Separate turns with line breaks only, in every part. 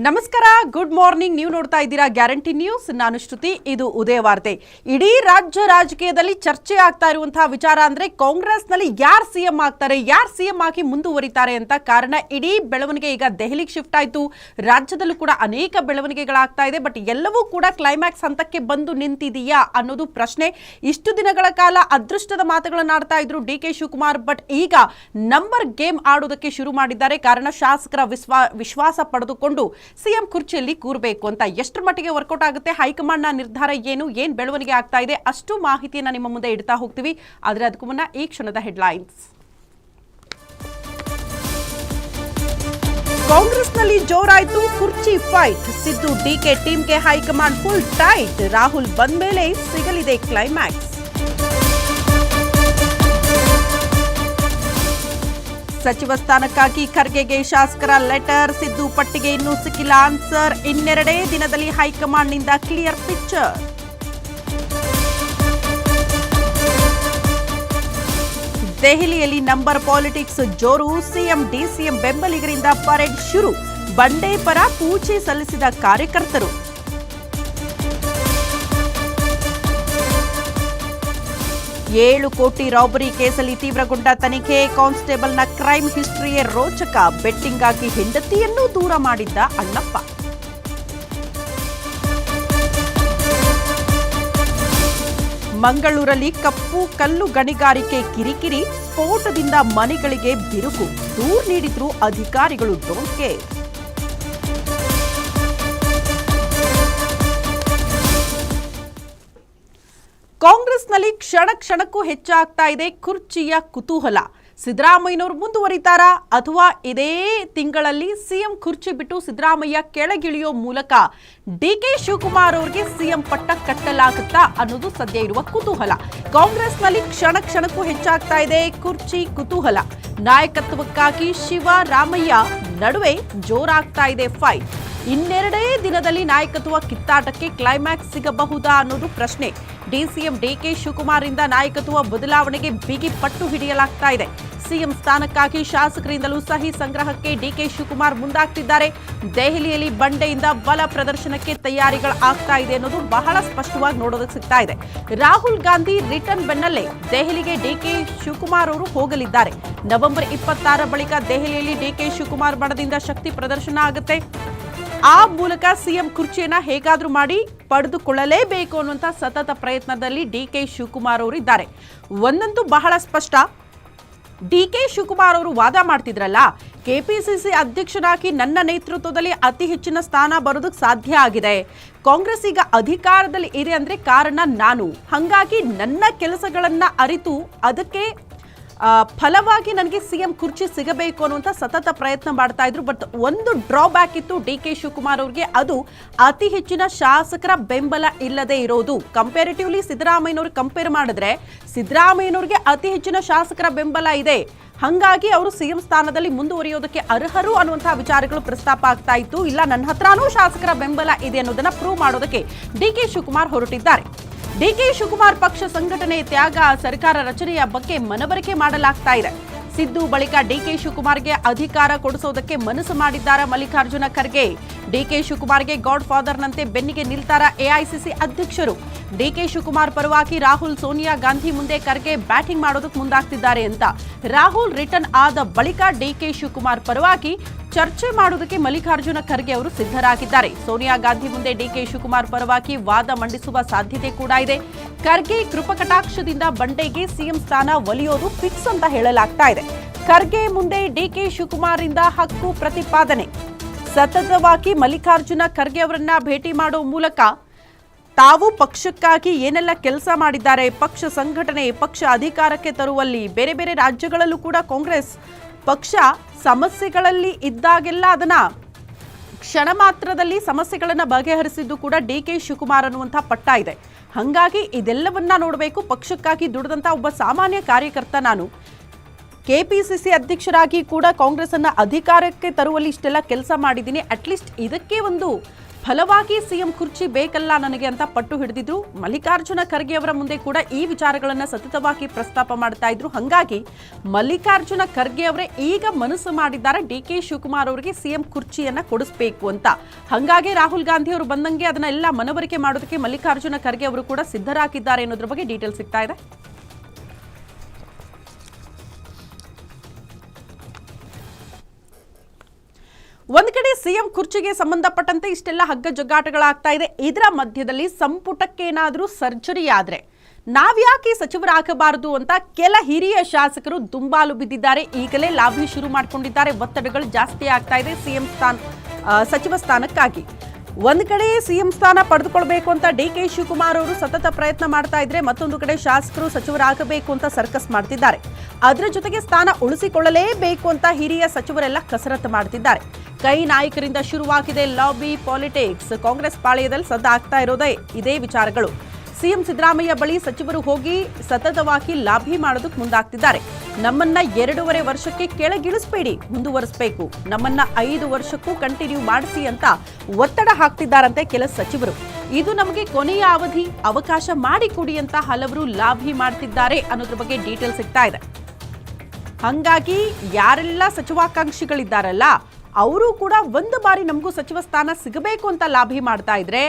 Namaskar. ನಮಸ್ಕಾರ. Good morning ನೀವು ನೋಡ್ತಾ ಇದ್ದೀರಾ ಗ್ಯಾರಂಟಿ ನ್ಯೂಸ್. ನಾನು ಶ್ರುತಿ. ಇದು ಉದಯ ವಾರ್ತೆ. ಇಡೀ ರಾಜ್ಯ ರಾಜಕೀಯದಲ್ಲಿ ಚರ್ಚೆ ಆಗ್ತಾ ಇರುವಂತಹ ವಿಚಾರ ಅಂದ್ರೆ ಕಾಂಗ್ರೆಸ್ನಲ್ಲಿ ಯಾರು ಸಿಎಂ ಆಗ್ತಾರೆ, ಯಾರು ಸಿಎಂ ಆಗಿ ಮುಂದುವರಿತಾರೆ ಅಂತ ಕಾರಣ ಇಡೀ ಬೆಳವಣಿಗೆ ಈಗ ದೆಹಲಿಗೆ ಶಿಫ್ಟ್ ಆಯಿತು. ರಾಜ್ಯದಲ್ಲೂ ಕೂಡ ಅನೇಕ ಬೆಳವಣಿಗೆಗಳಾಗ್ತಾ ಇದೆ. ಬಟ್ ಎಲ್ಲವೂ ಕೂಡ ಕ್ಲೈಮ್ಯಾಕ್ಸ್ ಹಂತಕ್ಕೆ ಬಂದು ನಿಂತಿದೆಯಾ ಅನ್ನೋದು ಪ್ರಶ್ನೆ. ಇಷ್ಟು ದಿನಗಳ ಕಾಲ ಅದೃಷ್ಟದ ಮಾತುಗಳನ್ನು ಆಡ್ತಾ ಇದ್ರು ಡಿ ಕೆ ಶಿವಕುಮಾರ್. ಬಟ್ ಈಗ ನಂಬರ್ ಗೇಮ್ ಆಡೋದಕ್ಕೆ ಶುರು ಮಾಡಿದ್ದಾರೆ. ಕಾರಣ ಶಾಸಕರ ವಿಶ್ವಾ, ವಿಶ್ವಾಸ ಪಡೆದುಕೊಂಡು ಸಿಎಂ ಕುರ್ಚಿಯಲ್ಲಿ ಕೂರಬೇಕು ಅಂತ ಎಷ್ಟರ ಮಟ್ಟಿಗೆ ವರ್ಕೌಟ್ ಆಗುತ್ತೆ, ಹೈಕಮಾಂಡ್ನ ನಿರ್ಧಾರ ಏನು, ಏನ್ ಬೆಳವಣಿಗೆ ಆಗ್ತಾ ಇದೆ, ಅಷ್ಟು ಮಾಹಿತಿಯನ್ನ ನಿಮ್ಮ ಮುಂದೆ ಇಡ್ತಾ ಹೋಗ್ತೀವಿ. ಆದರೆ ಅದಕ್ಕೂ ಮುನ್ನ ಈ ಕ್ಷಣದ ಹೆಡ್ಲೈನ್ಸ್ ಕಾಂಗ್ರೆಸ್ನಲ್ಲಿ ಜೋರಾಯಿತು, ಕುರ್ಚಿ ಫೈಟ್ ಸಿದ್ದು ಡಿಕೆ ಟೀಮ್ಗೆ high command full tight Rahul ಬಂದ ಮೇಲೆ ಸಿಗಲಿದೆ ಕ್ಲೈಮ್ಯಾಕ್ಸ್ ಸಚಿವ ಸ್ಥಾನಕ್ಕಾಗಿ ಖರ್ಗೆಗೆ ಶಾಸಕರ ಲೆಟರ್, ಸಿದ್ದು ಪಟ್ಟಿಗೆ ಇನ್ನೂ ಸಿಕ್ಕಿಲ್ಲ ಆನ್ಸರ್. ಇನ್ನೆರಡೇ ದಿನದಲ್ಲಿ ಹೈಕಮಾಂಡ್ನಿಂದ ಕ್ಲಿಯರ್ ಪಿಕ್ಚರ್. ದೆಹಲಿಯಲ್ಲಿ ನಂಬರ್ ಪಾಲಿಟಿಕ್ಸ್ ಜೋರು, ಸಿಎಂ, ಡಿಸಿಎಂ ಬೆಂಬಲಿಗರಿಂದ ಪರೇಡ್ ಶುರು. ಬಂಡೆ ಪರ ಪೂಜೆ ಸಲ್ಲಿಸಿದ ಕಾರ್ಯಕರ್ತರು. ಏಳು ಕೋಟಿ ರಾಬರಿ ಕೇಸಲ್ಲಿ ತೀವ್ರಗೊಂಡ ತನಿಖೆ. ಕಾನ್ಸ್ಟೇಬಲ್ನ ಕ್ರೈಮ್ ಹಿಸ್ಟ್ರಿಯೇ ರೋಚಕ. ಬೆಟ್ಟಿಂಗ್ ಆಗಿ ಹೆಂಡತಿಯನ್ನೂ ದೂರ ಮಾಡಿದ್ದ ಅಣ್ಣಪ್ಪ. ಮಂಗಳೂರಲ್ಲಿ ಕಪ್ಪು ಕಲ್ಲು ಗಣಿಗಾರಿಕೆ ಕಿರಿಕಿರಿ, ಸ್ಫೋಟದಿಂದ ಮನೆಗಳಿಗೆ ಬಿರುಕು. ದೂರು ನೀಡಿದ್ರು ಅಧಿಕಾರಿಗಳು ಡೋಂಟ್ ಕೇರ್ ಕಾಂಗ್ರೆಸ್ನಲ್ಲಿ ಕ್ಷಣ ಕ್ಷಣಕ್ಕೂ ಹೆಚ್ಚಾಗ್ತಾ ಇದೆ ಕುರ್ಚಿಯ ಕುತೂಹಲ. ಸಿದ್ದರಾಮಯ್ಯನವರು ಮುಂದುವರಿತಾರಾ? ಅಥವಾ ಇದೇ ತಿಂಗಳಲ್ಲಿ ಸಿಎಂ ಕುರ್ಚಿ ಬಿಟ್ಟು ಸಿದ್ದರಾಮಯ್ಯ ಕೆಳಗಿಳಿಯೋ ಮೂಲಕ ಡಿ ಕೆ ಶಿವಕುಮಾರ್ ಅವರಿಗೆ ಸಿಎಂ ಪಟ್ಟ ಕಟ್ಟಲಾಗುತ್ತಾ ಅನ್ನೋದು ಸದ್ಯ ಇರುವ ಕುತೂಹಲ. ಕಾಂಗ್ರೆಸ್ನಲ್ಲಿ ಕ್ಷಣ ಕ್ಷಣಕ್ಕೂ ಹೆಚ್ಚಾಗ್ತಾ ಇದೆ ಕುರ್ಚಿ ಕುತೂಹಲ. ನಾಯಕತ್ವಕ್ಕಾಗಿ ಶಿವ, ರಾಮಯ್ಯ ನಡುವೆ ಜೋರಾಗ್ತಾ ಇದೆ ಫೈಟ್. ಇನ್ನೆರಡೇ ದಿನದಲ್ಲಿ ನಾಯಕತ್ವ ಕಿತ್ತಾಟಕ್ಕೆ ಕ್ಲೈಮ್ಯಾಕ್ಸ್ ಸಿಗಬಹುದಾ ಅನ್ನೋದು ಪ್ರಶ್ನೆ. ಡಿಸಿಎಂ ಡಿಕೆ ಶಿವಕುಮಾರ್ ಇಂದ ನಾಯಕತ್ವ ಬದಲಾವಣೆಗೆ ಬಿಗಿ ಪಟ್ಟು ಹಿಡಿಯಲಾಗ್ತಾ ಇದೆ. ಸಿಎಂ ಸ್ಥಾನಕ್ಕಾಗಿ ಶಾಸಕರಿಂದಲೂ ಸಹಿ ಸಂಗ್ರಹಕ್ಕೆ ಡಿಕೆ ಶಿವಕುಮಾರ್ ಮುಂದಾಗ್ತಿದ್ದಾರೆ. ದೆಹಲಿಯಲ್ಲಿ ಬಂಡೆಯಿಂದ ಬಲ ಪ್ರದರ್ಶನಕ್ಕೆ ತಯಾರಿಗಳು ಆಗ್ತಾ ಇದೆ ಅನ್ನೋದು ಬಹಳ ಸ್ಪಷ್ಟವಾಗಿ ನೋಡೋದಕ್ಕೆ ಸಿಗ್ತಾ ಇದೆ. ರಾಹುಲ್ ಗಾಂಧಿ ರಿಟರ್ನ್ ಬೆನ್ನಲ್ಲೇ ದೆಹಲಿಗೆ ಡಿಕೆ ಶಿವಕುಮಾರ್ ಅವರು ಹೋಗಲಿದ್ದಾರೆ. ನವೆಂಬರ್ ಇಪ್ಪತ್ತಾರ ಬಳಿಕ ದೆಹಲಿಯಲ್ಲಿ ಡಿಕೆ ಶಿವಕುಮಾರ್ ಬಣದಿಂದ ಶಕ್ತಿ ಪ್ರದರ್ಶನ ಆಗುತ್ತೆ. ಆ ಮೂಲಕ ಸಿಎಂ ಕುರ್ಚಿಯನ್ನ ಹೇಗಾದ್ರೂ ಮಾಡಿ ಪಡೆದುಕೊಳ್ಳಲೇಬೇಕು ಅನ್ನುವಂಥ ಸತತ ಪ್ರಯತ್ನದಲ್ಲಿ ಡಿ ಕೆ ಶಿವಕುಮಾರ್ ಅವರು ಇದ್ದಾರೆ ಒಂದಂತೂ ಬಹಳ ಸ್ಪಷ್ಟ. ಡಿ ಕೆ ಶಿವಕುಮಾರ್ ಅವರು ವಾದ ಮಾಡ್ತಿದ್ರಲ್ಲ, ಕೆಪಿಸಿಸಿ ಅಧ್ಯಕ್ಷನಾಗಿ ನನ್ನ ನೇತೃತ್ವದಲ್ಲಿ ಅತಿ ಹೆಚ್ಚಿನ ಸ್ಥಾನ ಬರೋದಕ್ಕೆ ಸಾಧ್ಯ ಆಗಿದೆ. ಕಾಂಗ್ರೆಸ್ ಈಗ ಅಧಿಕಾರದಲ್ಲಿ ಇದೆ ಅಂದ್ರೆ ಕಾರಣ ನಾನು. ಹಂಗಾಗಿ ನನ್ನ ಕೆಲಸಗಳನ್ನ ಅರಿತು ಅದಕ್ಕೆ ಫಲವಾಗಿ ನನಗೆ ಸಿ ಎಂ ಕುರ್ಚಿ ಸಿಗಬೇಕು ಅನ್ನುವಂಥ ಸತತ ಪ್ರಯತ್ನ ಮಾಡ್ತಾ ಇದ್ರು. ಬಟ್ ಒಂದು ಡ್ರಾಬ್ಯಾಕ್ ಇತ್ತು ಡಿ ಕೆ ಶಿವಕುಮಾರ್ ಅವರಿಗೆ. ಅದು ಅತಿ ಹೆಚ್ಚಿನ ಶಾಸಕರ ಬೆಂಬಲ ಇಲ್ಲದೆ ಇರೋದು. ಕಂಪೇರಿಟಿವ್ಲಿ ಸಿದ್ದರಾಮಯ್ಯನವ್ರಿಗೆ ಕಂಪೇರ್ ಮಾಡಿದ್ರೆ ಸಿದ್ದರಾಮಯ್ಯನವ್ರಿಗೆ ಅತಿ ಹೆಚ್ಚಿನ ಶಾಸಕರ ಬೆಂಬಲ ಇದೆ. ಹಂಗಾಗಿ ಅವರು ಸಿಎಂ ಸ್ಥಾನದಲ್ಲಿ ಮುಂದುವರಿಯೋದಕ್ಕೆ ಅರ್ಹರು ಅನ್ನುವಂತಹ ವಿಚಾರಗಳು ಪ್ರಸ್ತಾಪ ಆಗ್ತಾ ಇಲ್ಲ, ನನ್ನ ಹತ್ರನೂ ಶಾಸಕರ ಬೆಂಬಲ ಇದೆ ಅನ್ನೋದನ್ನ ಪ್ರೂವ್ ಮಾಡೋದಕ್ಕೆ ಡಿ ಕೆ ಶಿವಕುಮಾರ್ ಹೊರಟಿದ್ದಾರೆ. ಡಿಕೆ ಶಿವಕುಮಾರ್ ಪಕ್ಷ ಸಂಘಟನೆ ತ್ಯಾಗ ಸರ್ಕಾರ ರಚನೆಯ ಬಗ್ಗೆ ಮನವರಿಕೆ ಮಾಡಲಾಗ್ತಾ ಇದೆ. ಸಿದ್ದು ಬಳಿಕ ಡಿಕೆ ಶಿವಕುಮಾರ್ಗೆ ಅಧಿಕಾರ ಕೊಡಿಸೋದಕ್ಕೆ ಮನಸ್ಸು ಮಾಡಿದ್ದಾರೆ ಮಲ್ಲಿಕಾರ್ಜುನ ಖರ್ಗೆ? ಡಿಕೆ ಶಿವಕುಮಾರ್ಗೆ ಗಾಡ್ ಫಾದರ್ನಂತೆ ಬೆನ್ನಿಗೆ ನಿಲ್ತಾರ ಎಐಸಿಸಿ ಅಧ್ಯಕ್ಷರು? ಡಿಕೆ ಶಿವಕುಮಾರ್ ಪರವಾಗಿ ರಾಹುಲ್ ಸೋನಿಯಾ ಗಾಂಧಿ ಮುಂದೆ ಖರ್ಗೆ ಬ್ಯಾಟಿಂಗ್ ಮಾಡೋದಕ್ಕೆ ಮುಂದಾಗ್ತಿದ್ದಾರೆ ಅಂತ. ರಾಹುಲ್ ರಿಟರ್ನ್ ಆದ ಬಳಿಕ ಡಿಕೆ ಶಿವಕುಮಾರ್ ಪರವಾಗಿ ಚರ್ಚೆ ಮಾಡುವುದಕ್ಕೆ ಮಲ್ಲಿಕಾರ್ಜುನ ಖರ್ಗೆ ಅವರು ಸಿದ್ಧರಾಗಿದ್ದಾರೆ. ಸೋನಿಯಾ ಗಾಂಧಿ ಮುಂದೆ ಡಿಕೆ ಶಿವಕುಮಾರ್ ಪರವಾಗಿ ವಾದ ಮಂಡಿಸುವ ಸಾಧ್ಯತೆ ಕೂಡ ಇದೆ. ಖರ್ಗೆ ಕೃಪಕಟಾಕ್ಷದಿಂದ ಬಂಡೆಗೆ ಸಿಎಂ ಸ್ಥಾನ ಒಲಿಯೋದು ಫಿಕ್ಸ್ ಅಂತ ಹೇಳಲಾಗ್ತಾ ಇದೆ. ಖರ್ಗೆ ಮುಂದೆ ಡಿಕೆ ಶಿವಕುಮಾರ್ ಇಂದ ಹಕ್ಕು ಪ್ರತಿಪಾದನೆ. ಸತತವಾಗಿ ಮಲ್ಲಿಕಾರ್ಜುನ ಖರ್ಗೆ ಅವರನ್ನ ಭೇಟಿ ಮಾಡುವ ಮೂಲಕ ತಾವು ಪಕ್ಷಕ್ಕಾಗಿ ಏನೆಲ್ಲ ಕೆಲಸ ಮಾಡಿದ್ದಾರೆ, ಪಕ್ಷ ಸಂಘಟನೆ, ಪಕ್ಷ ಅಧಿಕಾರಕ್ಕೆ ತರುವಲ್ಲಿ ಬೇರೆ ಬೇರೆ ರಾಜ್ಯಗಳಲ್ಲೂ ಕೂಡ ಕಾಂಗ್ರೆಸ್ ಪಕ್ಷ ಸಮಸ್ಯೆಗಳಲ್ಲಿ ಇದ್ದಾಗೆಲ್ಲ ಅದನ್ನ ಕ್ಷಣ ಮಾತ್ರದಲ್ಲಿ ಸಮಸ್ಯೆಗಳನ್ನು ಬಗೆಹರಿಸಿದ್ದು ಕೂಡ ಡಿ ಕೆ ಶಿವಕುಮಾರ್ ಅನ್ನುವಂಥ ಪಟ್ಟ ಇದೆ. ಹಾಗಾಗಿ ಇದೆಲ್ಲವನ್ನ ನೋಡಬೇಕು. ಪಕ್ಷಕ್ಕಾಗಿ ದುಡಿದಂಥ ಒಬ್ಬ ಸಾಮಾನ್ಯ ಕಾರ್ಯಕರ್ತ ನಾನು. ಕೆಪಿಸಿಸಿ ಅಧ್ಯಕ್ಷರಾಗಿ ಕೂಡ ಕಾಂಗ್ರೆಸ್ ಅನ್ನ ಅಧಿಕಾರಕ್ಕೆ ತರುವಲ್ಲಿ ಇಷ್ಟೆಲ್ಲ ಕೆಲಸ ಮಾಡಿದ್ದೀನಿ. ಅಟ್ಲೀಸ್ಟ್ ಇದಕ್ಕೆ ಒಂದು ಫಲವಾಗಿ ಸಿಎಂ ಕುರ್ಚಿ ಬೇಕಲ್ಲ ನನಗೆ ಅಂತ ಪಟ್ಟು ಹಿಡಿದಿದ್ರು ಮಲ್ಲಿಕಾರ್ಜುನ ಖರ್ಗೆ ಅವರ ಮುಂದೆ ಕೂಡ ಈ ವಿಚಾರಗಳನ್ನ ಸತತವಾಗಿ ಪ್ರಸ್ತಾಪ ಮಾಡ್ತಾ ಇದ್ರು. ಹಂಗಾಗಿ ಮಲ್ಲಿಕಾರ್ಜುನ ಖರ್ಗೆ ಅವರೇ ಈಗ ಮನಸ್ಸು ಮಾಡಿದ್ದಾರೆ ಡಿ ಕೆ ಶಿವಕುಮಾರ್ ಅವರಿಗೆ ಸಿಎಂ ಕುರ್ಚಿಯನ್ನ ಕೊಡಿಸ್ಬೇಕು ಅಂತ. ಹಂಗಾಗಿ ರಾಹುಲ್ ಗಾಂಧಿ ಅವರು ಬಂದಂಗೆ ಅದನ್ನೆಲ್ಲ ಮನವರಿಕೆ ಮಾಡೋದಕ್ಕೆ ಮಲ್ಲಿಕಾರ್ಜುನ ಖರ್ಗೆ ಅವರು ಕೂಡ ಸಿದ್ಧರಾಗಿದ್ದಾರೆ ಅನ್ನೋದ್ರ ಬಗ್ಗೆ ಡೀಟೇಲ್ ಸಿಗ್ತಾ ಇದೆ. ಒಂದ್ ಕಡೆ ಸಿಎಂ ಕುರ್ಚಿಗೆ ಸಂಬಂಧಪಟ್ಟಂತೆ ಇಷ್ಟೆಲ್ಲ ಹಗ್ಗ ಜಗ್ಗಾಟಗಳಾಗ್ತಾ ಇದೆ. ಇದರ ಮಧ್ಯದಲ್ಲಿ ಸಂಪುಟಕ್ಕೇನಾದರೂ ಸರ್ಜರಿ ಆದ್ರೆ ನಾವ್ಯಾಕೆ ಸಚಿವರಾಗಬಾರದು ಅಂತ ಕೆಲ ಹಿರಿಯ ಶಾಸಕರು ದುಂಬಾಲು ಬಿದ್ದಿದ್ದಾರೆ. ಈಗಲೇ ಲಾಬಿ ಶುರು ಮಾಡ್ಕೊಂಡಿದ್ದಾರೆ. ಒತ್ತಡಗಳು ಜಾಸ್ತಿ ಆಗ್ತಾ ಇದೆ. ಸಿಎಂ ಸ್ಥಾನ ಸಚಿವ ಸ್ಥಾನಕ್ಕಾಗಿ. ಒಂದ್ ಕಡೆ ಸಿಎಂ ಸ್ಥಾನ ಪಡೆದುಕೊಳ್ಬೇಕು ಅಂತ ಡಿ ಕೆ ಶಿವಕುಮಾರ್ ಅವರು ಸತತ ಪ್ರಯತ್ನ ಮಾಡ್ತಾ ಇದ್ರೆ ಮತ್ತೊಂದು ಕಡೆ ಶಾಸಕರು ಸಚಿವರಾಗಬೇಕು ಅಂತ ಸರ್ಕಸ್ ಮಾಡ್ತಿದ್ದಾರೆ. ಅದರ ಜೊತೆಗೆ ಸ್ಥಾನ ಉಳಿಸಿಕೊಳ್ಳಲೇಬೇಕು ಅಂತ ಹಿರಿಯ ಸಚಿವರೆಲ್ಲ ಕಸರತ್ತು ಮಾಡ್ತಿದ್ದಾರೆ. ಕೈ ನಾಯಕರಿಂದ ಶುರುವಾಗಿದೆ ಲಾಬಿ ಪಾಲಿಟಿಕ್ಸ್. ಕಾಂಗ್ರೆಸ್ ಪಾಳೆಯದಲ್ಲಿ ಸದ್ದಾಗ್ತಾ ಇರೋದೇ ಇದೇ ವಿಚಾರಗಳು. ಸಿಎಂ ಸಿದ್ದರಾಮಯ್ಯ ಬಳಿ ಸಚಿವರು ಹೋಗಿ ಸತತವಾಗಿ ಲಾಭಿ ಮಾಡೋದಕ್ಕೆ ಮುಂದಾಗ್ತಿದ್ದಾರೆ. ನಮ್ಮನ್ನ ಎರಡೂವರೆ ವರ್ಷಕ್ಕೆ ಕೆಳಗಿಳಿಸಬೇಡಿ, ಮುಂದುವರಿಸಬೇಕು. ನಮ್ಮನ್ನ ಐದು ವರ್ಷಕ್ಕೂ ಕಂಟಿನ್ಯೂ ಮಾಡಿಸಿ ಅಂತ ಒತ್ತಡ ಹಾಕ್ತಿದ್ದಾರಂತೆ ಕೆಲ ಸಚಿವರು. ಇದು ನಮಗೆ ಕೊನೆಯ ಅವಧಿ, ಅವಕಾಶ ಮಾಡಿಕೊಡಿ ಅಂತ ಹಲವರು ಲಾಭಿ ಮಾಡ್ತಿದ್ದಾರೆ ಅನ್ನೋದ್ರ ಬಗ್ಗೆ ಡೀಟೇಲ್ ಸಿಗ್ತಾ ಇದೆ. ಹಂಗಾಗಿ ಯಾರೆಲ್ಲ ಸಚಿವಾಕಾಂಕ್ಷಿಗಳಿದ್ದಾರಲ್ಲ ಅವರು ಕೂಡ ಒಂದು ಬಾರಿ ನಮಗೂ ಸಚಿವ ಸ್ಥಾನ ಸಿಗಬೇಕು ಅಂತ ಲಾಭಿ ಮಾಡ್ತಾ ಇದ್ರೆ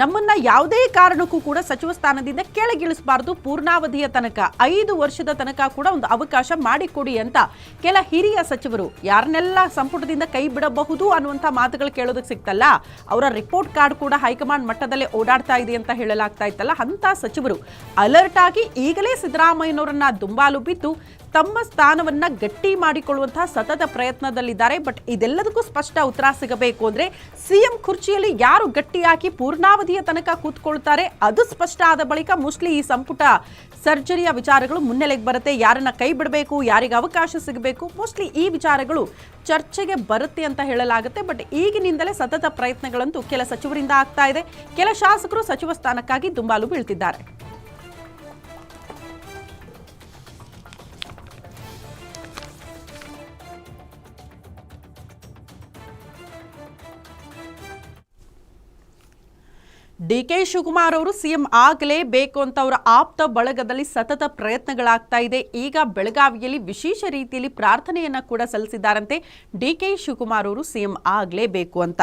ನಮ್ಮನ್ನ ಯಾವುದೇ ಕಾರಣಕ್ಕೂ ಕೂಡ ಸಚಿವ ಸ್ಥಾನದಿಂದ ಕೆಳಗಿಳಿಸಬಾರದು. ಪೂರ್ಣಾವಧಿಯ ತನಕ, ಐದು ವರ್ಷದ ತನಕ ಕೂಡ ಒಂದು ಅವಕಾಶ ಮಾಡಿಕೊಡಿ ಅಂತ ಕೆಲ ಹಿರಿಯ ಸಚಿವರು ಯಾರನ್ನೆಲ್ಲ ಸಂಪುಟದಿಂದ ಕೈ ಬಿಡಬಹುದು ಅನ್ನುವಂಥ ಮಾತುಗಳು ಕೇಳೋದಕ್ಕೆ ಸಿಗ್ತಲ್ಲ, ಅವರ ರಿಪೋರ್ಟ್ ಕಾರ್ಡ್ ಕೂಡ ಹೈಕಮಾಂಡ್ ಮಟ್ಟದಲ್ಲೇ ಓಡಾಡ್ತಾ ಇದೆ ಅಂತ ಹೇಳಲಾಗ್ತಾ ಇತ್ತಲ್ಲ ಅಂತ ಸಚಿವರು ಅಲರ್ಟ್ ಆಗಿ ಈಗಲೇ ಸಿದ್ದರಾಮಯ್ಯನವರನ್ನ ದುಂಬಾಲು ಬಿದ್ದು ತಮ್ಮ ಸ್ಥಾನವನ್ನ ಗಟ್ಟಿ ಮಾಡಿಕೊಳ್ಳುವಂತಹ ಸತತ ಪ್ರಯತ್ನದಲ್ಲಿದ್ದಾರೆ. ಬಟ್ ಇದೆಲ್ಲದಕ್ಕೂ ಸ್ಪಷ್ಟ ಉತ್ತರ ಸಿಗಬೇಕು ಅಂದ್ರೆ ಸಿಎಂ ಕುರ್ಚಿಯಲ್ಲಿ ಯಾರು ಗಟ್ಟಿಯಾಗಿ ಪೂರ್ಣಾವಧಿಯ ತನಕ ಕೂತ್ಕೊಳ್ತಾರೆ, ಅದು ಸ್ಪಷ್ಟ ಆದ ಬಳಿಕ ಮೋಸ್ಟ್ಲಿ ಈ ಸಂಪುಟ ಸರ್ಜರಿಯ ವಿಚಾರಗಳು ಮುನ್ನೆಲೆಗೆ ಬರುತ್ತೆ. ಯಾರನ್ನ ಕೈ ಬಿಡಬೇಕು, ಯಾರಿಗೆ ಅವಕಾಶ ಸಿಗಬೇಕು, ಮೋಸ್ಟ್ಲಿ ಈ ವಿಚಾರಗಳು ಚರ್ಚೆಗೆ ಬರುತ್ತೆ ಅಂತ ಹೇಳಲಾಗುತ್ತೆ. ಬಟ್ ಈಗಿನಿಂದಲೇ ಸತತ ಪ್ರಯತ್ನಗಳಂತೂ ಕೆಲ ಸಚಿವರಿಂದ ಆಗ್ತಾ ಇದೆ. ಕೆಲ ಶಾಸಕರು ಸಚಿವ ಸ್ಥಾನಕ್ಕಾಗಿ ದುಂಬಾಲು ಬೀಳ್ತಿದ್ದಾರೆ. ಡಿ ಕೆ ಶಿವಕುಮಾರ್ ಅವರು ಸಿಎಂ ಆಗಲೇಬೇಕು ಅಂತ ಅವರ ಆಪ್ತ ಬಳಗದಲ್ಲಿ ಸತತ ಪ್ರಯತ್ನಗಳಾಗ್ತಾ ಇದೆ. ಈಗ ಬೆಳಗಾವಿಯಲ್ಲಿ ವಿಶೇಷ ರೀತಿಯಲ್ಲಿ ಪ್ರಾರ್ಥನೆಯನ್ನ ಕೂಡ ಸಲ್ಲಿಸಿದ್ದಾರಂತೆ ಡಿ ಕೆ ಶಿವಕುಮಾರ್ ಅವರು ಸಿಎಂ ಆಗಲೇಬೇಕು ಅಂತ.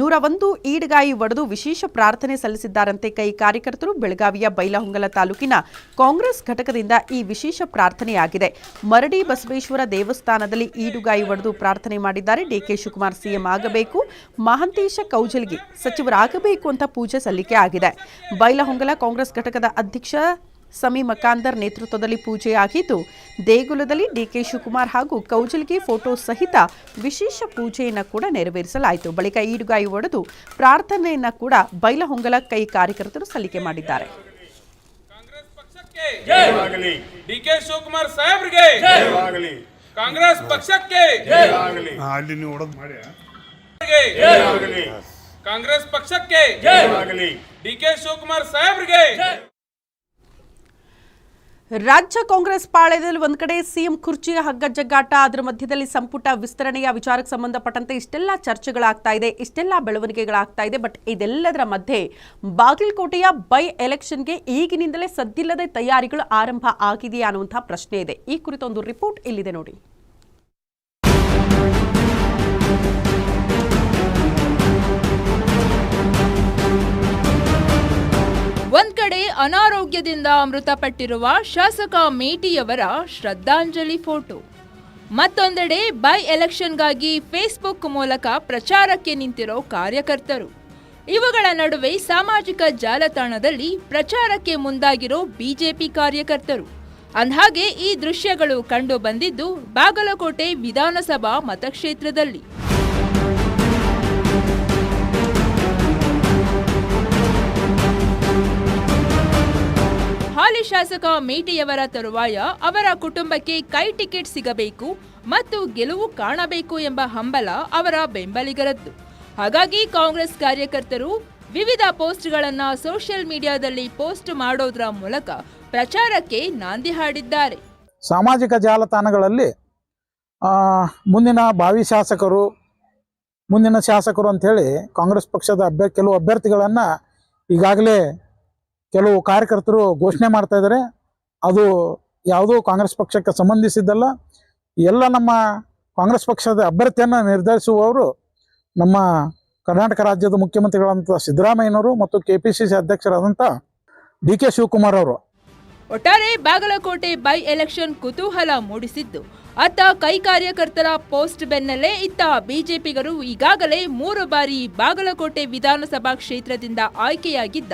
ನೂರ ಒಂದು ಈಡ್ಗಾಯಿ ಒಡೆದು ವಿಶೇಷ ಪ್ರಾರ್ಥನೆ ಸಲ್ಲಿಸಿದ್ದಾರಂತೆ ಕೈ ಕಾರ್ಯಕರ್ತರು. ಬೆಳಗಾವಿಯ ಬೈಲಹೊಂಗಲ ತಾಲೂಕಿನ ಕಾಂಗ್ರೆಸ್ ಘಟಕದಿಂದ ಈ ವಿಶೇಷ ಪ್ರಾರ್ಥನೆಯಾಗಿದೆ. ಮರಡಿ ಬಸವೇಶ್ವರ ದೇವಸ್ಥಾನದಲ್ಲಿ ಈಡುಗಾಯಿ ಒಡೆದು ಪ್ರಾರ್ಥನೆ ಮಾಡಿದ್ದಾರೆ. ಡಿಕೆ ಶಿವಕುಮಾರ್ ಸಿಎಂ ಆಗಬೇಕು. ಮಹಾಂತೇಶ ಕೌಜಲ್ಗೆ ಸಚಿವರಾಗಬೇಕು ಅಂತ ಪೂಜೆ ಸಲ್ಲಿಕೆ ಆಗಿದೆ. ಬೈಲಹೊಂಗಲ ಕಾಂಗ್ರೆಸ್ ಘಟಕದ ಅಧ್ಯಕ್ಷ ಸಮಿ ಮಕಾಂದರ್ ನೇತೃತ್ವದಲ್ಲಿ ಪೂಜೆಯಾಗಿದ್ದು ದೇಗುಲದಲ್ಲಿ ಡಿಕೆ ಶಿವಕುಮಾರ್ ಹಾಗೂ ಕೌಜಲ್ಗಿ ಫೋಟೋ ಸಹಿತ ವಿಶೇಷ ಪೂಜೆಯನ್ನು ಕೂಡ ನೆರವೇರಿಸಲಾಯಿತು. ಬಳಿಕ ಈಡುಗಾಯಿ ಒಡೆದು ಪ್ರಾರ್ಥನೆಯನ್ನು ಕೂಡ ಬೈಲಹೊಂಗಲ ಕೈ ಕಾರ್ಯಕರ್ತರು ಸಲ್ಲಿಕೆ ಮಾಡಿದ್ದಾರೆ.
ಕಾಂಗ್ರೆಸ್ ಪಕ್ಷಕ್ಕೆ
ಜಯವಾಗಲಿ
ಡಿ ಕೆ ಶಿವಕುಮಾರ್ ಸಾಹೇಬ್ರಿಗೆ
ಜಯವಾಗಲಿ.
ಕಾಂಗ್ರೆಸ್ ಪಕ್ಷಕ್ಕೆ ಕಾಂಗ್ರೆಸ್ ಪಕ್ಷಕ್ಕೆ
ಜಯವಾಗಲಿ
ಡಿ ಕೆ ಶಿವಕುಮಾರ್ ಸಾಹೇಬ್ರಿಗೆ.
ರಾಜ್ಯ ಕಾಂಗ್ರೆಸ್ ಪಾಳ್ಯದಲ್ಲಿ ಒಂದು ಕಡೆ ಸಿಎಂ ಕುರ್ಚಿಯ ಹಗ್ಗ ಜಗ್ಗಾಟ ಅದರ ಮಧ್ಯದಲ್ಲಿ ಸಂಪುಟ ವಿಸ್ತರಣೆಯ ವಿಚಾರಕ್ಕೆ ಸಂಬಂಧಪಟ್ಟಂತೆ ಇಷ್ಟೆಲ್ಲ ಚರ್ಚೆಗಳಾಗ್ತಾ ಇದೆ ಇಷ್ಟೆಲ್ಲ ಬೆಳವಣಿಗೆಗಳಾಗ್ತಾ ಇದೆ ಬಟ್ ಇದೆಲ್ಲದರ ಮಧ್ಯೆ ಬಾಗಲಕೋಟೆಯ ಬೈ ಎಲೆಕ್ಷನ್ಗೆ ಈಗಿನಿಂದಲೇ ಸದ್ದಿಲ್ಲದೆ ತಯಾರಿಗಳು ಆರಂಭ ಆಗಿದೆಯಾ ಅನ್ನುವಂಥ ಪ್ರಶ್ನೆ ಇದೆ. ಈ ಕುರಿತೊಂದು ರಿಪೋರ್ಟ್ ಇಲ್ಲಿದೆ ನೋಡಿ.
ಒಂದ್ ಕಡೆ ಅನಾರೋಗ್ಯದಿಂದ ಮೃತಪಟ್ಟಿರುವ ಶಾಸಕ ಮೇಟಿಯವರ ಶ್ರದ್ಧಾಂಜಲಿ ಫೋಟೋ. ಮತ್ತೊಂದೆಡೆ ಬೈ ಎಲೆಕ್ಷನ್ಗಾಗಿ ಫೇಸ್ಬುಕ್ ಮೂಲಕ ಪ್ರಚಾರಕ್ಕೆ ನಿಂತಿರೋ ಕಾರ್ಯಕರ್ತರು. ಇವುಗಳ ನಡುವೆ ಸಾಮಾಜಿಕ ಜಾಲತಾಣದಲ್ಲಿ ಪ್ರಚಾರಕ್ಕೆ ಮುಂದಾಗಿರೋ ಬಿಜೆಪಿ ಕಾರ್ಯಕರ್ತರು. ಅಂದ್ಹಾಗೆ ಈ ದೃಶ್ಯಗಳು ಕಂಡು ಬಂದಿದ್ದು ಬಾಗಲಕೋಟೆ ವಿಧಾನಸಭಾ ಮತಕ್ಷೇತ್ರದಲ್ಲಿ. ಹಾಲಿ ಶಾಸಕ ಮೇಟಿಯವರ ತರುವಾಯ ಅವರ ಕುಟುಂಬಕ್ಕೆ ಕೈ ಟಿಕೆಟ್ ಸಿಗಬೇಕು ಮತ್ತು ಗೆಲುವು ಕಾಣಬೇಕು ಎಂಬ ಹಂಬಲ ಅವರ ಬೆಂಬಲಿಗರದ್ದು. ಹಾಗಾಗಿ ಕಾಂಗ್ರೆಸ್ ಕಾರ್ಯಕರ್ತರು ವಿವಿಧ ಪೋಸ್ಟ್ಗಳನ್ನು ಸೋಷಿಯಲ್ ಮೀಡಿಯಾದಲ್ಲಿ ಪೋಸ್ಟ್ ಮಾಡೋದ್ರ ಮೂಲಕ ಪ್ರಚಾರಕ್ಕೆ ನಾಂದಿ ಹಾಡಿದ್ದಾರೆ.
ಸಾಮಾಜಿಕ ಜಾಲತಾಣಗಳಲ್ಲಿ ಮುಂದಿನ ಭಾವಿ ಶಾಸಕರು,
ಮುಂದಿನ ಶಾಸಕರು ಅಂಥೇಳಿ ಕಾಂಗ್ರೆಸ್ ಪಕ್ಷದ ಅಭ್ಯ ಕೆಲವು ಅಭ್ಯರ್ಥಿಗಳನ್ನು ಈಗಾಗಲೇ ಕೆಲವು ಕಾರ್ಯಕರ್ತರು ಘೋಷಣೆ ಮಾಡ್ತಾ ಇದ್ದಾರೆ. ಅದು ಯಾವುದೋ ಕಾಂಗ್ರೆಸ್ ಪಕ್ಷಕ್ಕೆ ಸಂಬಂಧಿಸಿದ್ದಲ್ಲ. ಎಲ್ಲ ನಮ್ಮ ಕಾಂಗ್ರೆಸ್ ಪಕ್ಷದ ಅಭ್ಯರ್ಥಿಯನ್ನು ನಿರ್ಧರಿಸುವವರು ನಮ್ಮ ಕರ್ನಾಟಕ ರಾಜ್ಯದ ಮುಖ್ಯಮಂತ್ರಿಗಳಾದಂಥ ಸಿದ್ದರಾಮಯ್ಯನವರು ಮತ್ತು ಕೆ ಪಿ ಸಿ ಸಿ ಅಧ್ಯಕ್ಷರಾದಂಥ ಡಿ ಕೆ ಶಿವಕುಮಾರ್ ಅವರು.
ಒಟ್ಟಾರೆ ಬಾಗಲಕೋಟೆ ಬೈ ಎಲೆಕ್ಷನ್ ಕುತೂಹಲ ಮೂಡಿಸಿದ್ದು. ಅತ್ತ ಕೈ ಕಾರ್ಯಕರ್ತರ ಪೋಸ್ಟ್ ಬೆನ್ನಲ್ಲೇ ಇತ್ತ ಬಿಜೆಪಿಗರು ಈಗಾಗಲೇ ಮೂರು ಬಾರಿ ಬಾಗಲಕೋಟೆ ವಿಧಾನಸಭಾ ಕ್ಷೇತ್ರದಿಂದ ಆಯ್ಕೆಯಾಗಿದ್ದ